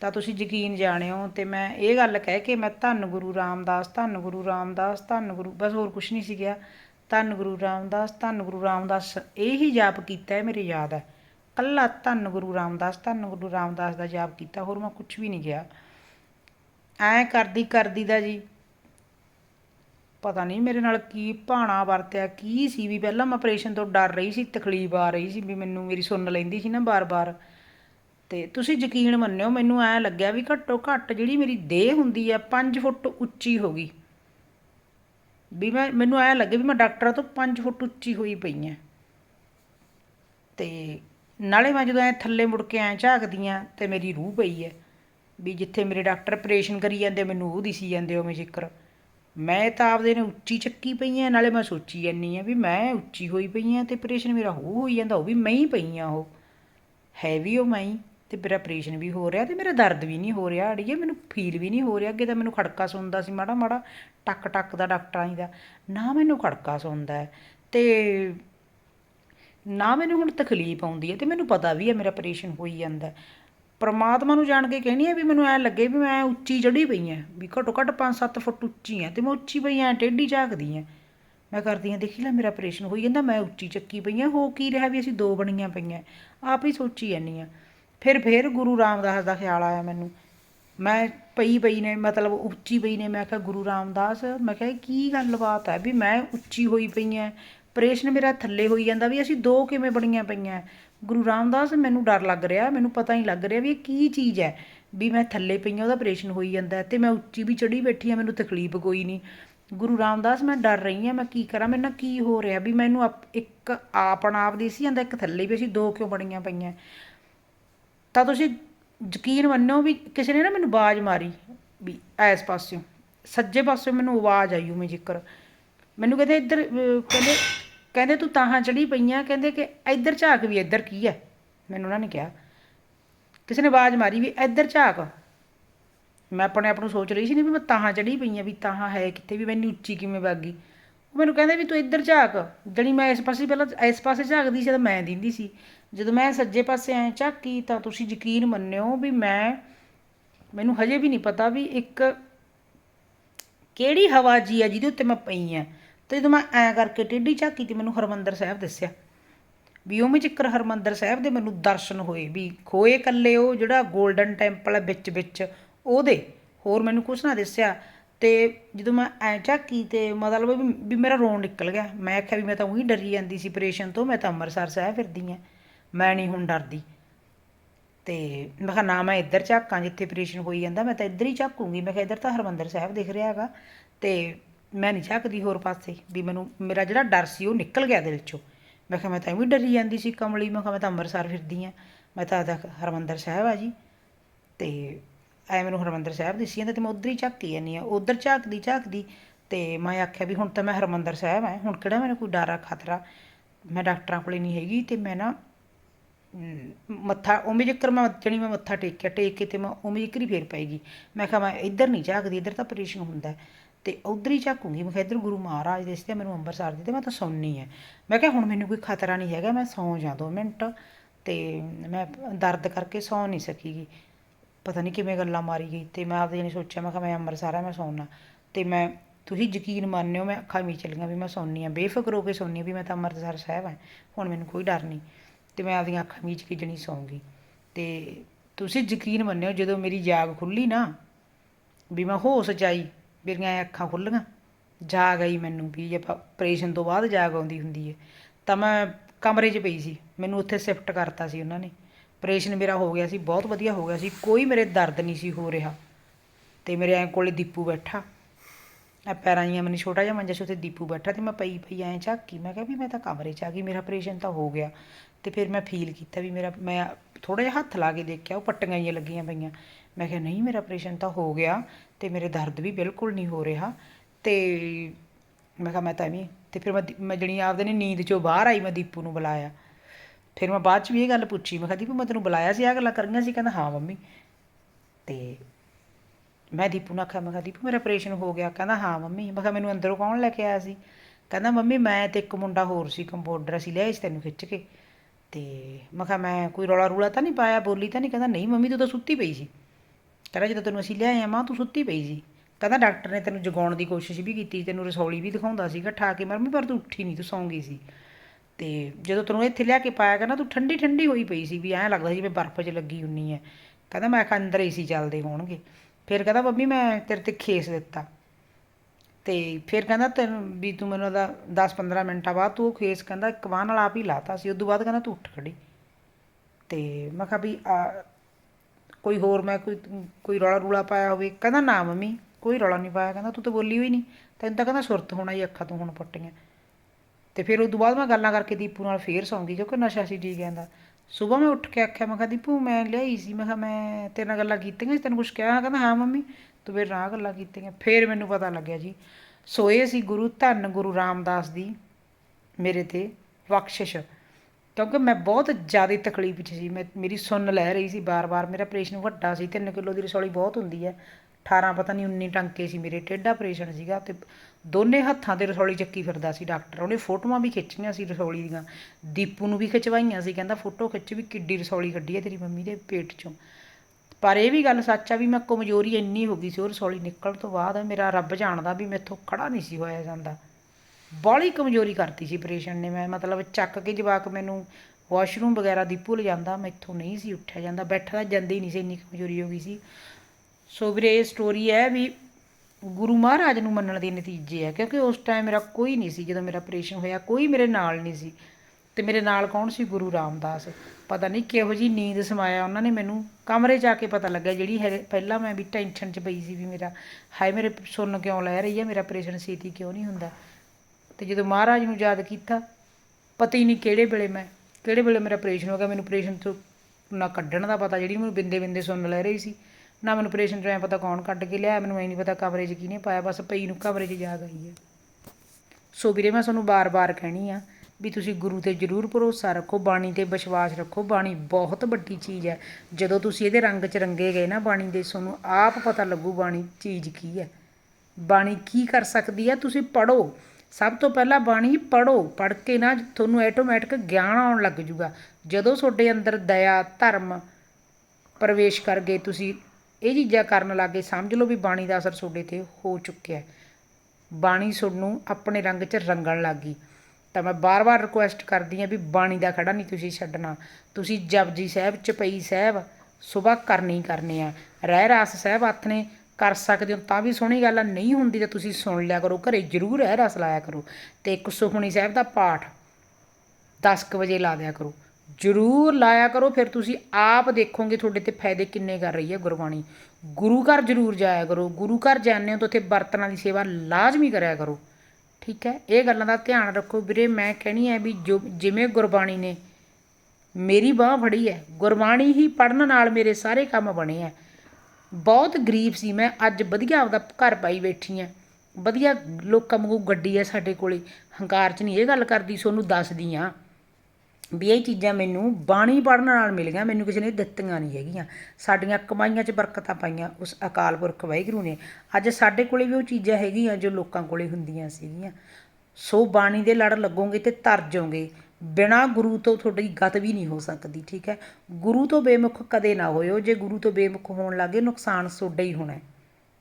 ਤਾਂ ਤੁਸੀਂ ਯਕੀਨ ਜਾਣਿਓ ਤੇ ਮੈਂ ਇਹ ਗੱਲ ਕਹਿ ਕੇ ਮੈਂ ਧੰਨ ਗੁਰੂ ਰਾਮਦਾਸ, ਧੰਨ ਗੁਰੂ ਰਾਮਦਾਸ, ਧੰਨ ਗੁਰੂ, ਬਸ ਹੋਰ ਕੁਝ ਨਹੀਂ ਸੀ ਗਿਆ ਧੰਨ ਗੁਰੂ ਰਾਮਦਾਸ, ਧੰਨ ਗੁਰੂ ਰਾਮਦਾਸ, ਇਹ ਹੀ ਜਾਪ ਕੀਤਾ ਹੈ ਮੇਰੇ ਯਾਦ ਹੈ। ਕੱਲਾ ਧੰਨ ਗੁਰੂ ਰਾਮਦਾਸ, ਧੰਨ ਗੁਰੂ ਰਾਮਦਾਸ ਦਾ ਜਾਪ ਕੀਤਾ, ਹੋਰ ਮੈਂ ਕੁਝ ਵੀ ਨਹੀਂ ਗਿਆ ਐ ਕਰਦੀ ਕਰਦੀ ਦਾ ਜੀ ਪਤਾ ਨਹੀਂ ਮੇਰੇ ਨਾਲ ਕੀ ਭਾਣਾ ਵਰਤਿਆ, ਕੀ ਸੀ ਵੀ ਪਹਿਲਾਂ ਮੈਂ ਆਪਰੇਸ਼ਨ ਤੋਂ ਡਰ ਰਹੀ ਸੀ, ਤਕਲੀਫ ਆ ਰਹੀ ਸੀ ਵੀ ਮੈਨੂੰ ਮੇਰੀ ਸੁਣ ਲੈਂਦੀ ਸੀ ਨਾ ਬਾਰ-ਬਾਰ। ਤੇ ਤੁਸੀਂ ਯਕੀਨ ਮੰਨਿਓ, ਮੈਨੂੰ ਐ ਲੱਗਿਆ ਵੀ ਘੱਟੋ ਘੱਟ ਜਿਹੜੀ ਮੇਰੀ ਦੇਹ ਹੁੰਦੀ ਆ 5 ਫੁੱਟ ਉੱਚੀ ਹੋ ਗਈ। ਵੀ ਮੈਂ, ਮੈਨੂੰ ਐ ਲੱਗੇ ਵੀ ਮੈਂ ਡਾਕਟਰਾਂ ਤੋਂ 5 ਫੁੱਟ ਉੱਚੀ ਹੋਈ ਪਈ ਆ। ਤੇ ਨਾਲੇ ਮੈਂ ਜਦੋਂ ਐ ਥੱਲੇ ਮੁੜ ਕੇ ਐ ਝਾਕਦੀ ਆ ਤੇ ਮੇਰੀ ਰੂਹ ਪਈ ਐ। ਵੀ ਜਿੱਥੇ ਮੇਰੇ ਡਾਕਟਰ ਆਪਰੇਸ਼ਨ ਕਰੀ ਜਾਂਦੇ ਮੈਨੂੰ ਉਹ ਦਿਸੀ ਜਾਂਦੇ ਉਵੇਂ ਜ਼ਿਕਰ ਮੈਂ ਤਾਂ ਆਪਦੇ ਨੇ ਉੱਚੀ ਚੱਕੀ ਪਈ ਆ, ਨਾਲੇ ਮੈਂ ਸੋਚੀ ਜਾਂਦੀ ਆ ਵੀ ਮੈਂ ਉੱਚੀ ਹੋਈ ਪਈ ਆ ਤੇ ਆਪਰੇਸ਼ਨ ਮੇਰਾ ਹੋ ਹੋਈ ਜਾਂਦਾ, ਉਹ ਵੀ ਮੈਂ ਹੀ ਪਈ ਆ ਉਹ। ਹੈ ਵੀ ਉਹ ਮੈਂ ਹੀ, ਤੇ ਮੇਰਾ ਆਪਰੇਸ਼ਨ ਵੀ ਹੋ ਰਿਹਾ ਤੇ ਮੇਰਾ ਦਰਦ ਵੀ ਨਹੀਂ ਹੋ ਰਿਹਾ, ਅੜੀਏ ਮੈਨੂੰ ਫੀਲ ਵੀ ਨਹੀਂ ਹੋ ਰਿਹਾ, ਅੱਗੇ ਤਾਂ ਮੈਨੂੰ ਖੜਕਾ ਸੁਣਦਾ ਸੀ ਮਾੜਾ ਮਾੜਾ, ਟੱਕ ਟੱਕ ਦਾ ਡਾਕਟਰਾਂ ਦੀ ਦਾ, ਨਾ ਮੈਨੂੰ ਖੜਕਾ ਸੁਣਦਾ ਹੈ ਤੇ ਨਾ ਮੈਨੂੰ ਹੁਣ ਤਕਲੀਫ ਆਉਂਦੀ ਹੈ ਤੇ ਮੈਨੂੰ ਪਤਾ ਵੀ ਹੈ ਮੇਰਾ ਆਪਰੇਸ਼ਨ ਹੋਈ ਜਾਂਦਾ ਪਰਮਾਤਮਾ ਨੂੰ ਜਾਣ ਕੇ ਕਹਿਣੀ ਹੈ ਵੀ ਮੈਨੂੰ ਐ ਲੱਗੇ ਵੀ ਮੈਂ ਉੱਚੀ ਚੜੀ ਪਈ ਆ ਵੀ ਘੱਟੋ ਘੱਟ 5-7 ਫੁੱਟ ਉੱਚੀ ਆ ਤੇ ਮੈਂ ਉੱਚੀ ਪਈ ਆ ਟੇਢੀ ਝਾਕਦੀ ਆ ਮੈਂ ਕਰਦੀ ਆ, ਦੇਖੀ ਲੈ ਮੇਰਾ ਆਪਰੇਸ਼ਨ ਹੋਈ ਜਾਂਦਾ, ਮੈਂ ਉੱਚੀ ਚੱਕੀ ਪਈ ਆ, ਹੋ ਕੀ ਰਿਹਾ ਵੀ ਅਸੀਂ ਦੋ ਬਣੀਆਂ ਪਈਆਂ, ਆਪ ਹੀ ਸੋਚੀ ਜਾਂਦੀ ਆ। ਫਿਰ ਫਿਰ ਗੁਰੂ ਰਾਮਦਾਸ ਦਾ ਖਿਆਲ ਆਇਆ ਮੈਨੂੰ। ਮੈਂ ਪਈ ਪਈ ਨੇ, ਮਤਲਬ ਉੱਚੀ ਪਈ ਨੇ, ਮੈਂ ਕਿਹਾ ਗੁਰੂ ਰਾਮਦਾਸ, ਮੈਂ ਕਿਹਾ ਕੀ ਗੱਲਬਾਤ ਹੈ ਵੀ ਮੈਂ ਉੱਚੀ ਹੋਈ ਪਈ ਐ ਪ੍ਰੇਸ਼ਨ ਮੇਰਾ ਥੱਲੇ ਹੋਈ ਜਾਂਦਾ ਵੀ ਅਸੀਂ ਦੋ ਕਿਵੇਂ ਬਣੀਆਂ ਪਈਆਂ। ਗੁਰੂ ਰਾਮਦਾਸ, ਮੈਨੂੰ ਡਰ ਲੱਗ ਰਿਹਾ, ਮੈਨੂੰ ਪਤਾ ਹੀ ਲੱਗ ਰਿਹਾ ਵੀ ਇਹ ਕੀ ਚੀਜ਼ ਹੈ। ਵੀ ਮੈਂ ਥੱਲੇ ਪਈ ਹਾਂ, ਉਹਦਾ ਆਪਰੇਸ਼ਨ ਹੋਈ ਜਾਂਦਾ ਹੈ ਤੇ ਮੈਂ ਉੱਚੀ ਵੀ ਚੜੀ ਬੈਠੀ ਹਾਂ, ਮੈਨੂੰ ਤਕਲੀਫ ਕੋਈ ਨਹੀਂ। ਗੁਰੂ ਰਾਮਦਾਸ, ਮੈਂ ਡਰ ਰਹੀ ਹਾਂ, ਮੈਂ ਕੀ ਕਰਾਂ, ਮੇਰੇ ਨਾਲ ਕੀ ਹੋ ਰਿਹਾ? ਵੀ ਮੈਨੂੰ ਆਪ- ਇੱਕ ਆਪਣਾ ਆਪ ਦੀ ਸੀ ਜਾਂਦਾ, ਇੱਕ ਥੱਲੇ ਵੀ ਅਸੀਂ ਦੋ ਕਿਉਂ ਬਣੀਆਂ ਪਈਆਂ? ਤਾਂ ਤੁਸੀਂ ਯਕੀਨ ਮੰਨੋ ਵੀ ਕਿਸੇ ਨੇ ਨਾ ਮੈਨੂੰ ਆਵਾਜ਼ ਮਾਰੀ, ਵੀ ਇਸ ਪਾਸਿਓਂ, ਸੱਜੇ ਪਾਸਿਓਂ ਮੈਨੂੰ ਆਵਾਜ਼ ਆਈ ਉਵੇਂ ਜ਼ਿਕਰ। ਮੈਨੂੰ ਕਹਿੰਦੇ ਇੱਧਰ ਕਹਿੰਦੇ ਕਹਿੰਦੇ ਤੂੰ ਤਾਹਾਂ ਚੜੀ ਪਈਆਂ, ਕਹਿੰਦੇ ਕਿ ਇੱਧਰ ਝਾਕ ਵੀ ਇੱਧਰ ਕੀ ਹੈ? ਮੈਨੂੰ ਉਹਨਾਂ ਨੇ ਕਿਹਾ। ਕਿਸੇ ਨੇ ਆਵਾਜ਼ ਮਾਰੀ ਵੀ ਇੱਧਰ ਝਾਕ। ਮੈਂ ਆਪਣੇ ਆਪ ਨੂੰ ਸੋਚ ਰਹੀ ਸੀ ਨਹੀਂ ਵੀ ਮੈਂ ਤਾਹਾਂ ਚੜੀ ਪਈਆਂ ਵੀ ਤਾਹਾਂ ਹੈ ਕਿੱਥੇ, ਵੀ ਮੈਨੂੰ ਉੱਚੀ ਕਿਵੇਂ ਵੱਗ। ਗਈ ਉਹ ਮੈਨੂੰ ਕਹਿੰਦੇ ਵੀ ਤੂੰ ਇੱਧਰ ਝਾਕ। ਜਣੀ ਮੈਂ ਇਸ ਪਾਸੇ ਪਹਿਲਾਂ, ਇਸ ਪਾਸੇ ਝਾਕਦੀ ਸੀ ਤਾਂ ਮੈਂ ਦਿੰਦੀ ਸੀ। ਜਦੋਂ ਮੈਂ ਸੱਜੇ ਪਾਸੇ ਐ ਝਾਕੀ, ਤਾਂ ਤੁਸੀਂ ਯਕੀਨ ਮੰਨਿਓ ਵੀ ਮੈਂ, ਮੈਨੂੰ ਹਜੇ ਵੀ ਨਹੀਂ ਪਤਾ ਵੀ ਇੱਕ ਕਿਹੜੀ ਹਵਾ ਜੀ ਆ ਜਿਹਦੇ ਉੱਤੇ ਮੈਂ ਪਈ ਆ ਤੇ ਜਦੋਂ ਮੈਂ ਐ ਕਰਕੇ ਟੇਢੀ ਝਾਕੀ ਤੇ ਮੈਨੂੰ ਹਰਮੰਦਰ ਸਾਹਿਬ ਦੱਸਿਆ ਵੀ ਉਵੇਂ ਚੱਕਰ ਹਰਮੰਦਰ ਸਾਹਿਬ ਦੇ ਮੈਨੂੰ ਦਰਸ਼ਨ ਹੋਏ ਵੀ ਖੋਏ ਕੱਲੇ ਉਹ ਜਿਹੜਾ 골ਡਨ ਟੈਂਪਲ ਹੈ ਵਿੱਚ ਵਿੱਚ, ਉਹਦੇ। ਹੋਰ ਮੈਨੂੰ ਕੁਛ ਨਾ ਦੱਸਿਆ ਤੇ ਜਦੋਂ ਮੈਂ ਐ ਝਾਕੀ ਤੇ ਮਤਲਬ ਵੀ ਮੇਰਾ ਰੋਣ ਨਿਕਲ ਗਿਆ। ਮੈਂ ਆਖਿਆ ਵੀ ਮੈਂ ਤਾਂ ਉਹੀ ਡਰੀ ਜਾਂਦੀ ਸੀ ਆਪਰੇਸ਼ਨ ਤੋਂ, ਮੈਂ ਤਾਂ ਅੰਮ੍ਰਿਤਸਰ ਸਾਹਿਬ ਫਿਰਦੀ ਆ। ਮੈਂ ਨਹੀਂ ਹੁਣ ਡਰਦੀ। ਤੇ ਮੈਂ ਕਿਹਾ ਨਾ, ਮੈਂ ਇੱਧਰ ਝਾਕਾਂ ਜਿੱਥੇ ਆਪਰੇਸ਼ਨ ਹੋਈ ਜਾਂਦਾ, ਮੈਂ ਤਾਂ ਇੱਧਰ ਹੀ ਝਾਕੂੰਗੀ। ਮੈਂ ਕਿਹਾ ਇੱਧਰ ਤਾਂ ਹਰਮੰਦਰ ਸਾਹਿਬ ਦਿਖ ਰਿਹਾ ਹੈਗਾ। ਤੇ ਮੈਂ ਨਹੀਂ ਝਾਕਦੀ ਹੋਰ ਪਾਸੇ, ਵੀ ਮੈਨੂੰ, ਮੇਰਾ ਜਿਹੜਾ ਡਰ ਸੀ ਉਹ ਨਿਕਲ ਗਿਆ ਦਿਲ ਚੋਂ। ਮੈਂ ਕਿਹਾ ਮੈਂ ਤਾਂ ਵੀ ਡਰੀ ਜਾਂਦੀ ਸੀ ਕਮਲੀ ਮੈਂ ਕਿਹਾ ਮੈਂ ਤਾਂ ਅੰਮ੍ਰਿਤਸਰ ਫਿਰਦੀ ਆ। ਮੈਂ ਤਾਂ ਤਾਂ ਹਰਮੰਦਰ ਸਾਹਿਬ ਆ ਜੀ। ਤੇ ਐ ਮੈਨੂੰ ਹਰਮੰਦਰ ਸਾਹਿਬ ਦਿਸੀ ਜਾਂਦਾ ਤੇ ਮੈਂ ਉਧਰ ਹੀ ਝਾਕੀ ਜਾਂਦੀ ਆ। ਉਧਰ ਝਾਕਦੀ ਝਾਕਦੀ ਤੇ ਮੈਂ ਆਖਿਆ ਵੀ ਹੁਣ ਤਾਂ ਮੈਂ ਹਰਮੰਦਰ ਸਾਹਿਬ ਆ। ਹੁਣ ਕਿਹੜਾ ਮੈਨੂੰ ਕੋਈ ਡਰ ਆ, ਖਤਰਾ? ਮੈਂ ਡਾਕਟਰਾਂ ਕੋਲੇ ਨਹੀਂ ਹੈਗੀ ਤੇ ਮੈਂ ਨਾ ਮੱਥਾ, ਉਵੇਂ ਜਿਕਰ ਮੈਂ ਜਣੀ ਮੈਂ ਮੱਥਾ ਟੇਕਿਆ ਟੇਕ ਕੇ ਤੇ ਮੈਂ ਉਵੇਂ ਜਿਕਰ ਹੀ ਫੇਰ ਪਏਗੀ ਮੈਂ ਕਿਹਾ ਮੈਂ ਇੱਧਰ ਨਹੀਂ ਝਾਕਦੀ, ਇੱਧਰ ਤਾਂ ਆਪਰੇਸ਼ਨ ਹੁੰਦਾ। ਤੇ ਉਧਰ ਹੀ ਝਾਕੂੰਗੀ। ਮੈਂ ਕਿਹਾ, ਇੱਧਰ ਗੁਰੂ ਮਹਾਰਾਜ ਦੇ ਤੇ ਮੈਨੂੰ ਅੰਮ੍ਰਿਤਸਰ ਦੀ ਤੇ ਮੈਂ ਤਾਂ ਸੌਂਨੀ ਹੈ। ਮੈਂ ਕਿਹਾ, ਹੁਣ ਮੈਨੂੰ ਕੋਈ ਖਤਰਾ ਨਹੀਂ ਹੈਗਾ, ਮੈਂ ਸੌਂ ਜਾ ਦੋ ਮਿੰਟ। ਤੇ ਮੈਂ ਦਰਦ ਕਰਕੇ ਸੌਂ ਨਹੀਂ ਸਕੀਗੀ। ਪਤਾ ਨਹੀਂ ਕਿਵੇਂ ਗੱਲਾਂ ਮਾਰੀ ਗਈ ਤੇ ਮੈਂ ਆਪਦੇ ਨੇ ਸੋਚਿਆ, ਮੈਂ ਕਿਹਾ, ਮੈਂ ਅੰਮ੍ਰਿਤਸਰ ਆ, ਮੈਂ ਸੌਣਾ ਤੇ ਮੈਂ, ਤੁਸੀਂ ਯਕੀਨ ਮੰਨਿਓ ਮੈਂ ਅੱਖਾਂ ਮੀਚ ਲਈਆਂ ਵੀ ਮੈਂ ਸੌਂਨੀ ਆ ਬੇਫਿਕਰ ਹੋ ਕੇ ਸੌਂਨੀ ਆ ਵੀ ਮੈਂ ਤਾਂ ਅੰਮ੍ਰਿਤਸਰ ਸਾਹਿਬ ਆ ਹੁਣ ਮੈਨੂੰ ਕੋਈ ਡਰ ਨਹੀਂ ਤੇ ਮੈਂ ਆਪਦੀਆਂ ਅੱਖਾਂ ਮੀਚ ਕੇ ਜਣੀ ਸੌਂਗੀ। ਤੇ ਤੁਸੀਂ ਯਕੀਨ ਮੰਨਿਓ ਜਦੋਂ ਮੇਰੀ ਜਾਗ ਖੁੱਲੀ ਨਾ ਵੀ ਮੈਂ ਹੋਸ਼ ਚ ਆਈ ਮੇਰੀਆਂ ਐਂ ਅੱਖਾਂ ਖੁੱਲੀਆਂ ਜਾਗ ਆਈ ਮੈਨੂੰ ਵੀ, ਜੇ ਆਪਰੇਸ਼ਨ ਤੋਂ ਬਾਅਦ ਜਾਗ ਆਉਂਦੀ ਹੁੰਦੀ ਹੈ ਤਾਂ ਮੈਂ ਕਮਰੇ 'ਚ ਪਈ ਸੀ। ਮੈਨੂੰ ਉੱਥੇ ਸ਼ਿਫਟ ਕਰਤਾ ਸੀ ਉਹਨਾਂ ਨੇ। ਆਪਰੇਸ਼ਨ ਮੇਰਾ ਹੋ ਗਿਆ ਸੀ, ਬਹੁਤ ਵਧੀਆ ਹੋ ਗਿਆ ਸੀ। ਕੋਈ ਮੇਰੇ ਦਰਦ ਨਹੀਂ ਸੀ ਹੋ ਰਿਹਾ। ਤੇ ਮੇਰੇ ਐਂ ਕੋਲੇ ਦੀਪੂ ਬੈਠਾ। ਆ ਪੈਰਾਂ ਜੀਆਂ ਮੈਨੂੰ ਛੋਟਾ ਜਿਹਾ ਮੰਜਾ ਸੀ, ਉੱਥੇ ਦੀਪੂ ਬੈਠਾ ਤੇ ਮੈਂ ਪਈ ਪਈ ਐਂ ਝਾਕੀ। ਮੈਂ ਕਿਹਾ ਵੀ ਮੈਂ ਤਾਂ ਕਮਰੇ 'ਚ ਆ ਗਈ, ਮੇਰਾ ਆਪਰੇਸ਼ਨ ਤਾਂ ਹੋ ਗਿਆ। ਤੇ ਫਿਰ ਮੈਂ ਫੀਲ ਕੀਤਾ ਵੀ ਮੇਰਾ, ਮੈਂ ਥੋੜਾ ਜਿਹਾ ਹੱਥ ਲਾ ਕੇ ਦੇਖਿਆ, ਉਹ ਪੱਟੀਆਂ ਜਿਹੀਆਂ ਲੱਗੀਆਂ ਪਈਆਂ। ਮੈਂ ਕਿਹਾ, ਨਹੀਂ, ਮੇਰਾ ਆਪਰੇਸ਼ਨ ਤਾਂ ਹੋ ਗਿਆ ਅਤੇ ਮੇਰੇ ਦਰਦ ਵੀ ਬਿਲਕੁਲ ਨਹੀਂ ਹੋ ਰਿਹਾ ਅਤੇ ਮੈਂ ਕਿਹਾ, ਮੈਂ ਤਾਂ ਐਵੇਂ ਤੇ ਫਿਰ ਮੈਂ ਦੀ- ਮੈਂ ਜਣੀ ਆਪਦੇ ਨੇ ਨੀਂਦ ਚੋਂ ਬਾਹਰ ਆਈ, ਮੈਂ ਦੀਪੂ ਨੂੰ ਬੁਲਾਇਆ। ਫਿਰ ਮੈਂ ਬਾਅਦ ਚ ਵੀ ਇਹ ਗੱਲ ਪੁੱਛੀ, ਮੈਂ ਕਿਹਾ, ਦੀਪੂ, ਮੈਂ ਤੈਨੂੰ ਬੁਲਾਇਆ ਸੀ ਆ ਗੱਲਾਂ ਕਰੀਆਂ ਸੀ? ਕਹਿੰਦਾ, ਹਾਂ, ਮੰਮੀ। ਤੇ ਮੈਂ ਦੀਪੂ ਨੂੰ ਆਖਿਆ, ਮੈਂ ਕਿਹਾ, ਦੀਪੂ, ਮੇਰਾ ਆਪਰੇਸ਼ਨ ਹੋ ਗਿਆ। ਕਹਿੰਦਾ, ਹਾਂ, ਮੰਮੀ। ਮੈਂ ਕਿਹਾ, ਮੈਨੂੰ ਅੰਦਰੋਂ ਕੌਣ ਲੈ ਕੇ ਆਇਆ ਸੀ? ਕਹਿੰਦਾ, ਮੰਮੀ, ਮੈਂ ਤੇ ਇੱਕ ਮੁੰਡਾ ਹੋਰ ਸੀ ਕੰਪਾਊਂਡਰ ਅਸੀਂ ਲਿਆਏ ਸੀ ਤੈਨੂੰ ਖਿੱਚ ਕੇ। ਤੇ ਮੈਂ ਕਿਹਾ, ਮੈਂ ਕੋਈ ਰੌਲਾ ਰੂਲਾ ਤਾਂ ਨਹੀਂ ਪਾਇਆ, ਬੋਲੀ ਤਾਂ ਨਹੀਂ? ਕਹਿੰਦਾ, ਨਹੀਂ, ਮੰਮੀ, ਤੂੰ ਤਾਂ ਸੁੱਤੀ ਪਈ ਸੀ। ਕਹਿੰਦਾ ਜਦੋਂ ਤੈਨੂੰ ਅਸੀਂ ਲਿਆਏ ਆ, ਮਾਂ, ਤੂੰ ਸੁੱਤੀ ਪਈ ਸੀ। ਕਹਿੰਦਾ ਡਾਕਟਰ ਨੇ ਤੈਨੂੰ ਜਗਾਉਣ ਦੀ ਕੋਸ਼ਿਸ਼ ਵੀ ਕੀਤੀ ਤੈਨੂੰ ਰਸੌਲੀ ਵੀ ਦਿਖਾਉਂਦਾ ਸੀਗਾ, ਠਾ ਕੇ ਮੰਮੀ ਪਰ ਤੂੰ ਉੱਠੀ ਨਹੀਂ ਤੂੰ ਸੌਂ ਗਈ ਸੀ। ਤੇ ਜਦੋਂ ਤੈਨੂੰ ਇੱਥੇ ਲਿਆ ਕੇ ਪਾਇਆ ਕਹਿੰਦਾ, ਤੂੰ ਠੰਡੀ ਠੰਡੀ ਹੋਈ ਪਈ ਸੀ ਵੀ ਐਂ ਲੱਗਦਾ ਸੀ ਜਿਵੇਂ ਬਰਫ਼ 'ਚ ਲੱਗੀ ਹੁੰਨੀ ਹੈ ਕਹਿੰਦਾ ਮੈਂ ਕਿਹਾ ਅੰਦਰ ਏਸੀ ਚੱਲਦੇ ਹੋਣਗੇ। ਫਿਰ ਕਹਿੰਦਾ, ਮੰਮੀ, ਮੈਂ ਤੇਰੇ ਤੇ ਖੇਸ ਦਿੱਤਾ। ਤੇ ਫਿਰ ਕਹਿੰਦਾ ਤੈਨੂੰ ਵੀ ਤੂੰ ਮੈਨੂੰ ਉਹਦਾ 10-15 ਮਿੰਟਾਂ ਬਾਅਦ ਤੂੰ ਉਹ ਖੇਸ ਕਹਿੰਦਾ ਇੱਕ ਬਾਂਹ ਨਾਲ ਆਪ ਹੀ ਲਾਤਾ ਸੀ, ਉਦੋਂ ਬਾਅਦ ਕਹਿੰਦਾ ਤੂੰ ਉੱਠ ਖੜੀ। ਤੇ ਮੈਂ ਕਿਹਾ ਵੀ ਆ ਕੋਈ ਹੋਰ ਮੈਂ ਕੋਈ ਕੋਈ ਰੌਲਾ ਰੂਲਾ ਪਾਇਆ ਹੋਵੇ, ਕਹਿੰਦਾ ਨਾ ਮੰਮੀ, ਕੋਈ ਰੌਲਾ ਨਹੀਂ ਪਾਇਆ, ਕਹਿੰਦਾ ਤੂੰ ਤਾਂ ਬੋਲੀ ਹੋਈ ਨਹੀਂ, ਤੈਨੂੰ ਤਾਂ ਕਹਿੰਦਾ ਸੁਰਤ ਹੋਣਾ ਹੀ ਅੱਖਾਂ ਤੋਂ ਹੁਣ ਪੱਟੀਆਂ। ਤੇ ਫਿਰ ਉਦੋਂ ਬਾਅਦ ਮੈਂ ਗੱਲਾਂ ਕਰਕੇ ਦੀਪੂ ਨਾਲ ਫੇਰ ਸੌਂ ਕਿਉਂਕਿ ਨਸ਼ਾ ਸੀ ਠੀਕ ਕਹਿੰਦਾ। ਸਵੇਰ ਮੈਂ ਉੱਠ ਕੇ ਆਖਿਆ, ਮੈਂ ਕਿਹਾ, ਦੀਪੂ, ਮੈਂ ਲਿਆਈ ਸੀ, ਮੈਂ ਕਿਹਾ, ਮੈਂ ਤੇਰੇ ਨਾਲ ਗੱਲਾਂ ਕੀਤੀਆਂ ਸੀ, ਤੈਨੂੰ ਕੁਝ ਕਿਹਾ? ਕਹਿੰਦਾ, ਹਾਂ ਮੰਮੀ, ਤੂੰ ਮੇਰੇ ਨਾਲ ਗੱਲਾਂ ਕੀਤੀਆਂ। ਫੇਰ ਮੈਨੂੰ ਪਤਾ ਲੱਗਿਆ ਜੀ, ਸੋਏ ਸੀ ਗੁਰੂ ਧੰਨ ਗੁਰੂ ਰਾਮਦਾਸ ਦੀ, ਮੇਰੇ ਤੇ ਬਖਸ਼ਿਸ਼। ਕਿਉਂਕਿ ਮੈਂ ਬਹੁਤ ਜ਼ਿਆਦਾ ਤਕਲੀਫ 'ਚ ਸੀ। ਮੈਂ, ਮੇਰੀ ਸੁੰਨ ਲੈ ਰਹੀ ਸੀ ਬਾਰ-ਬਾਰ। ਮੇਰਾ ਆਪਰੇਸ਼ਨ ਵੱਡਾ ਸੀ 3 ਕਿਲੋ ਦੀ ਰਸੌਲੀ ਬਹੁਤ ਹੁੰਦੀ ਹੈ। 18 ਪਤਾ ਨਹੀਂ 19 ਟੰਕੇ ਸੀ ਮੇਰੇ, ਟੇਢਾ ਆਪਰੇਸ਼ਨ ਸੀਗਾ ਤੇ ਦੋਨੇ ਹੱਥਾਂ ਤੇ ਰਸੌਲੀ ਚੱਕੀ ਫਿਰਦਾ ਸੀ ਡਾਕਟਰ ਉਹਨੇ ਫੋਟੋਆਂ ਵੀ ਖਿੱਚੀਆਂ ਸੀ ਰਸੌਲੀ ਦੀਆਂ। ਦੀਪੂ ਨੂੰ ਵੀ ਖਿਚਵਾਈਆਂ ਸੀ, ਕਹਿੰਦਾ ਫੋਟੋ ਖਿੱਚ ਵੀ ਕਿੱਡੀ ਰਸੌਲੀ ਕੱਢੀ ਹੈ ਤੇਰੀ ਮੰਮੀ ਦੇ ਪੇਟ 'ਚੋਂ। ਪਰ ਇਹ ਵੀ ਗੱਲ ਸੱਚ ਆ ਵੀ ਮੈਂ ਕਮਜ਼ੋਰੀ ਇੰਨੀ ਹੋ ਗਈ ਸੀ, ਉਹ ਰਸੌਲੀ ਨਿਕਲਣ ਤੋਂ ਬਾਅਦ ਮੇਰਾ ਰੱਬ ਜਾਣਦਾ ਵੀ ਮੈਥੋਂ ਖੜਾ ਨਹੀਂ ਸੀ ਹੋਇਆ ਜਾਂਦਾ। ਬਾਹਲੀ ਕਮਜ਼ੋਰੀ ਕਰਤੀ ਸੀ ਆਪਰੇਸ਼ਨ ਨੇ ਮੈਂ, ਮਤਲਬ ਚੱਕ ਕੇ ਜਵਾਕ ਮੈਨੂੰ ਵਾਸ਼ਰੂਮ ਵਗੈਰਾ ਦੀ ਭੁੱਲ ਜਾਂਦਾ, ਮੈਥੋਂ ਨਹੀਂ ਸੀ ਉੱਠਿਆ ਜਾਂਦਾ, ਬੈਠਾ ਤਾਂ ਜਾਂਦੇ ਹੀ ਨਹੀਂ ਸੀ, ਇੰਨੀ ਕਮਜ਼ੋਰੀ ਹੋ ਗਈ ਸੀ। ਸੋ ਵੀਰੇ, ਇਹ ਸਟੋਰੀ ਹੈ ਵੀ ਗੁਰੂ ਮਹਾਰਾਜ ਨੂੰ ਮੰਨਣ ਦੇ ਨਤੀਜੇ ਹੈ ਕਿਉਂਕਿ ਉਸ ਟਾਈਮ ਮੇਰਾ ਕੋਈ ਨਹੀਂ ਸੀ, ਜਦੋਂ ਮੇਰਾ ਆਪਰੇਸ਼ਨ ਹੋਇਆ, ਕੋਈ ਮੇਰੇ ਨਾਲ ਨਹੀਂ ਸੀ। ਤੇ ਮੇਰੇ ਨਾਲ ਕੌਣ ਸੀ? ਗੁਰੂ ਰਾਮਦਾਸ। ਪਤਾ ਨਹੀਂ ਕਿਹੋ ਜੀ ਨੀਂਦ ਸਮਾਇਆ ਉਹਨਾਂ ਨੇ ਮੈਨੂੰ। ਕਮਰੇ ਜਾ ਕੇ ਪਤਾ ਲੱਗਿਆ, ਜਿਹੜੀ ਹੈ ਪਹਿਲਾਂ ਮੈਂ ਵੀ ਟੈਨਸ਼ਨ 'ਚ ਪਈ ਸੀ ਵੀ ਮੇਰਾ, ਹਾਏ ਮੇਰੇ ਸੁੰਨ ਕਿਉਂ ਲੈ ਰਹੀ ਹੈ, ਮੇਰਾ ਆਪਰੇਸ਼ਨ ਛੇਤੀ ਕਿਉਂ ਨਹੀਂ ਹੁੰਦਾ? ਤੇ ਜਦੋਂ ਮਹਾਰਾਜ ਨੂੰ ਯਾਦ ਕੀਤਾ, ਪਤਾ ਹੀ ਨਹੀਂ ਕਿਹੜੇ ਵੇਲੇ ਮੈਂ, ਕਿਹੜੇ ਵੇਲੇ ਮੇਰਾ ਆਪਰੇਸ਼ਨ ਹੋ ਗਿਆ, ਮੈਨੂੰ ਆਪਰੇਸ਼ਨ ਤੋਂ ਨਾ ਕੱਢਣ ਦਾ ਪਤਾ, ਜਿਹੜੀ ਮੈਨੂੰ ਬਿੰਦੇ ਬਿੰਦੇ ਸੁੰਨ ਲੈ ਰਹੀ ਸੀ, ਨਾ ਮੈਨੂੰ ਆਪਰੇਸ਼ਨ ਤੋਂ ਐ ਪਤਾ ਕੌਣ ਕੱਢ ਕੇ ਲਿਆ ਮੈਨੂੰ ਐ ਨਹੀਂ ਪਤਾ ਕਮਰੇ 'ਚ ਕਿਹਨੇ ਪਾਇਆ, ਬਸ ਪਈ ਨੂੰ ਕਮਰੇ 'ਚ ਜਾ ਗਈ ਹੈ। ਸੋ ਵੀਰੇ, ਮੈਂ ਤੁਹਾਨੂੰ ਬਾਰ-ਬਾਰ ਕਹਿਣੀ ਆ ਵੀ ਤੁਸੀਂ ਗੁਰੂ ਤੇ ਜ਼ਰੂਰ ਭਰੋਸਾ ਰੱਖੋ, ਬਾਣੀ ਤੇ ਵਿਸ਼ਵਾਸ ਰੱਖੋ, ਬਾਣੀ ਬਹੁਤ ਵੱਡੀ ਚੀਜ਼ ਹੈ। ਜਦੋਂ ਤੁਸੀਂ ਇਹਦੇ ਰੰਗ 'ਚ ਰੰਗੇ ਗਏ ਨਾ ਬਾਣੀ ਦੇ, ਤੁਹਾਨੂੰ ਆਪ ਪਤਾ ਲੱਗੂ ਬਾਣੀ ਚੀਜ਼ ਕੀ ਹੈ। ਬਾਣੀ ਕੀ ਕਰ ਸਕਦੀ ਹੈ, ਤੁਸੀਂ ਪੜੋ ਸਭ ਤੋਂ ਪਹਿਲਾਂ ਬਾਣੀ ਪੜੋ ਪੜ ਕੇ ਨਾ ਤੁਹਾਨੂੰ ਆਟੋਮੈਟਿਕ ਗਿਆਨ ਆਉਣ ਲੱਗ ਜੂਗਾ। ਜਦੋਂ ਤੁਹਾਡੇ ਅੰਦਰ ਦਇਆ, ਧਰਮ ਪ੍ਰਵੇਸ਼ ਕਰ ਗਏ, ਤੁਸੀਂ ਇਹ ਚੀਜ਼ਾਂ ਕਰਨ ਲੱਗੇ, ਸਮਝ ਲਓ ਵੀ ਬਾਣੀ ਦਾ ਅਸਰ ਤੁਹਾਡੇ ਤੇ ਹੋ ਚੁੱਕਿਆ ਹੈ। ਬਾਣੀ ਤੁਹਾਨੂੰ ਆਪਣੇ ਰੰਗ 'ਚ ਰੰਗਣ ਲੱਗੀ ਤਾਂ ਮੈਂ ਬਾਰ-ਬਾਰ ਰਿਕੁਐਸਟ ਕਰਦੀ ਹਾਂ ਵੀ ਬਾਣੀ ਦਾ ਖੜਾ ਨਹੀਂ ਤੁਸੀਂ ਛੱਡਣਾ। ਤੁਸੀਂ ਜਪਜੀ ਸਾਹਿਬ, ਚਪਈ ਸਾਹਿਬ ਸਵੇਰ ਕਰਨੀ ਕਰਨੇ ਆ। ਰਹਿ ਰਾਸ ਸਾਹਿਬ ਹੱਥ ਕਰ ਸਕਦੇ ਹੋ, ਤਾਂ ਵੀ ਸੋਹਣੀ ਗੱਲ ਆ, ਨਹੀਂ ਹੁੰਦੀ ਤਾਂ ਤੁਸੀਂ ਸੁਣ ਲਿਆ ਕਰੋ, ਘਰੇ ਜ਼ਰੂਰ ਹੈ ਰਸ ਲਾਇਆ ਕਰੋ ਤੇ ਇੱਕ ਸੁਖਮਨੀ ਸਾਹਿਬ ਦਾ ਪਾਠ 10 ਵਜੇ ਲਾ ਦਿਆ ਕਰੋ। ਜ਼ਰੂਰ ਲਾਇਆ ਕਰੋ, ਫਿਰ ਤੁਸੀਂ ਆਪ ਦੇਖੋਗੇ ਤੁਹਾਡੇ ਤੇ ਫਾਇਦੇ ਕਿੰਨੇ ਕਰ ਰਹੀ ਹੈ ਗੁਰਬਾਣੀ। ਗੁਰੂ ਘਰ ਜ਼ਰੂਰ ਜਾਇਆ ਕਰੋ, ਗੁਰੂ ਘਰ ਜਾਂਦੇ ਹੋ ਤਾਂ ਉੱਥੇ ਬਰਤਨਾਂ ਦੀ ਸੇਵਾ ਲਾਜ਼ਮੀ ਕਰਿਆ ਕਰੋ। ਠੀਕ ਹੈ, ਇਹ ਗੱਲਾਂ ਦਾ ਧਿਆਨ ਰੱਖੋ ਵੀਰੇ, ਮੈਂ ਕਹਿਣੀ ਹੈ ਵੀ ਜੋ ਜਿਵੇਂ ਗੁਰਬਾਣੀ ਨੇ, ਮੇਰੀ ਬਾਹ ਫੜੀ ਹੈ, ਗੁਰਬਾਣੀ ਹੀ ਪੜਨ ਨਾਲ ਮੇਰੇ ਸਾਰੇ ਕੰਮ ਬਣੇ ਆ ਬਹੁਤ ਗਰੀਬ ਸੀ ਮੈਂ, ਅੱਜ ਵਧੀਆ ਆਪਦਾ ਘਰ ਪਾਈ ਬੈਠੀ ਆ। ਵਧੀਆ ਲੋਕਾਂ ਵਾਂਗੂ ਗੱਡੀ ਹੈ ਸਾਡੇ ਕੋਲੇ, ਹੰਕਾਰ 'ਚ ਨਹੀਂ ਇਹ ਗੱਲ ਕਰਦੀ, ਸੋਨੂੰ ਦੱਸਦੀ ਆ ਵੀ ਇਹ ਚੀਜ਼ਾਂ ਮੈਨੂੰ ਬਾਣੀ ਪੜਨ ਨਾਲ ਮਿਲੀਆਂ, ਮੈਨੂੰ ਕਿਸੇ ਨੇ ਦਿੱਤੀਆਂ ਨਹੀਂ ਹੈਗੀਆਂ। ਸਾਡੀਆਂ ਕਮਾਈਆਂ 'ਚ ਬਰਕਤਾਂ ਪਾਈਆਂ ਉਸ ਅਕਾਲ ਪੁਰਖ ਵਾਹਿਗੁਰੂ ਨੇ। ਅੱਜ ਸਾਡੇ ਕੋਲੇ ਵੀ ਉਹ ਚੀਜ਼ਾਂ ਹੈਗੀਆਂ ਜੋ ਲੋਕਾਂ ਕੋਲੇ ਹੁੰਦੀਆਂ ਸੀਗੀਆਂ। ਸੋ ਬਾਣੀ ਦੇ ਲੜ ਲੱਗੋਗੇ ਤੇ ਤਰ ਜਾਓਗੇ। ਬਿਨਾਂ ਗੁਰੂ ਤੋਂ ਤੁਹਾਡੀ ਗਤ ਵੀ ਨਹੀਂ ਹੋ ਸਕਦੀ, ਠੀਕ ਹੈ? ਗੁਰੂ ਤੋਂ ਬੇਮੁਖ ਕਦੇ ਨਾ ਹੋਇਓ, ਜੇ ਗੁਰੂ ਤੋਂ ਬੇਮੁਖ ਹੋਣ ਲੱਗੇ ਨੁਕਸਾਨ ਤੁਹਾਡਾ ਹੀ ਹੋਣਾ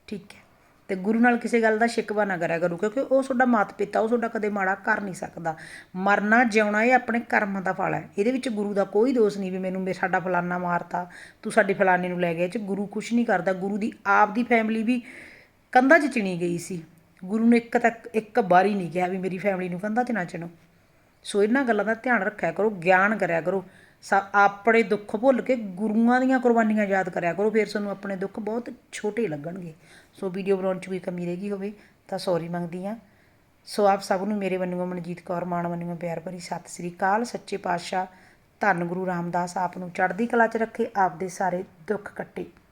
ਠੀਕ ਹੈ? ਤੇ ਗੁਰੂ ਨਾਲ ਕਿਸੇ ਗੱਲ ਦਾ ਸ਼ਿਕਵਾ ਨਾ ਕਰਿਆ ਕਰੋ, ਕਿਉਂਕਿ ਉਹ ਤੁਹਾਡਾ ਮਾਤ ਪਿਤਾ ਉਹ ਤੁਹਾਡਾ ਕਦੇ ਮਾੜਾ ਕਰ ਨਹੀਂ ਸਕਦਾ। ਮਰਨਾ, ਜਿਉਣਾ ਇਹ ਆਪਣੇ ਕਰਮਾਂ ਦਾ ਫਲ ਹੈ। ਇਹਦੇ ਵਿੱਚ ਗੁਰੂ ਦਾ ਕੋਈ ਦੋਸ਼ ਨਹੀਂ ਵੀ ਮੈਨੂੰ ਮੇ, ਸਾਡਾ ਫਲਾਨਾ ਮਾਰਤਾ, ਤੂੰ ਸਾਡੀ ਫਲਾਨੇ ਨੂੰ ਲੈ ਗਿਆ ਚ ਗੁਰੂ ਕੁਛ ਨਹੀਂ ਕਰਦਾ। ਗੁਰੂ ਦੀ ਆਪ ਦੀ ਫੈਮਿਲੀ ਵੀ ਕੰਧਾਂ 'ਚ ਚਿਣੀ ਗਈ ਸੀ। ਗੁਰੂ ਨੇ ਇੱਕ ਤੱਕ, ਇੱਕ ਵਾਰੀ ਨਹੀਂ ਕਿਹਾ ਵੀ ਮੇਰੀ ਫੈਮਿਲੀ ਨੂੰ ਕੰਧਾਂ 'ਚ ਨਾ ਚਿਣੋ। ਸੋ ਇਹਨਾਂ ਗੱਲਾਂ ਦਾ ਧਿਆਨ ਰੱਖਿਆ ਕਰੋ, ਗਿਆਨ ਕਰਿਆ ਕਰੋ। ਸਾ ਆਪਣੇ ਦੁੱਖ ਭੁੱਲ ਕੇ ਗੁਰੂਆਂ ਦੀਆਂ ਕੁਰਬਾਨੀਆਂ ਯਾਦ ਕਰਿਆ ਕਰੋ, ਫਿਰ ਤੁਹਾਨੂੰ ਆਪਣੇ ਦੁੱਖ ਬਹੁਤ ਛੋਟੇ ਲੱਗਣਗੇ। ਸੋ ਵੀਡੀਓ ਬਣਾਉਣ 'ਚ ਕੋਈ ਕਮੀ ਰਹਿ ਗਈ ਹੋਵੇ ਤਾਂ ਸੌਰੀ ਮੰਗਦੀ ਹਾਂ। ਸੋ ਆਪ ਸਭ ਨੂੰ ਮੇਰੇ ਵੱਲੋਂ ਮਨਜੀਤ ਕੌਰ ਮਾਣ ਵੱਲੋਂ ਪਿਆਰ ਭਰੀ ਸਤਿ ਸ੍ਰੀ ਅਕਾਲ। ਸੱਚੇ ਪਾਤਸ਼ਾਹ ਧੰਨ ਗੁਰੂ ਰਾਮਦਾਸ ਆਪ ਨੂੰ ਚੜ੍ਹਦੀ ਕਲਾ 'ਚ ਰੱਖੇ ਆਪ ਦੇ ਸਾਰੇ ਦੁੱਖ ਕੱਟੇ।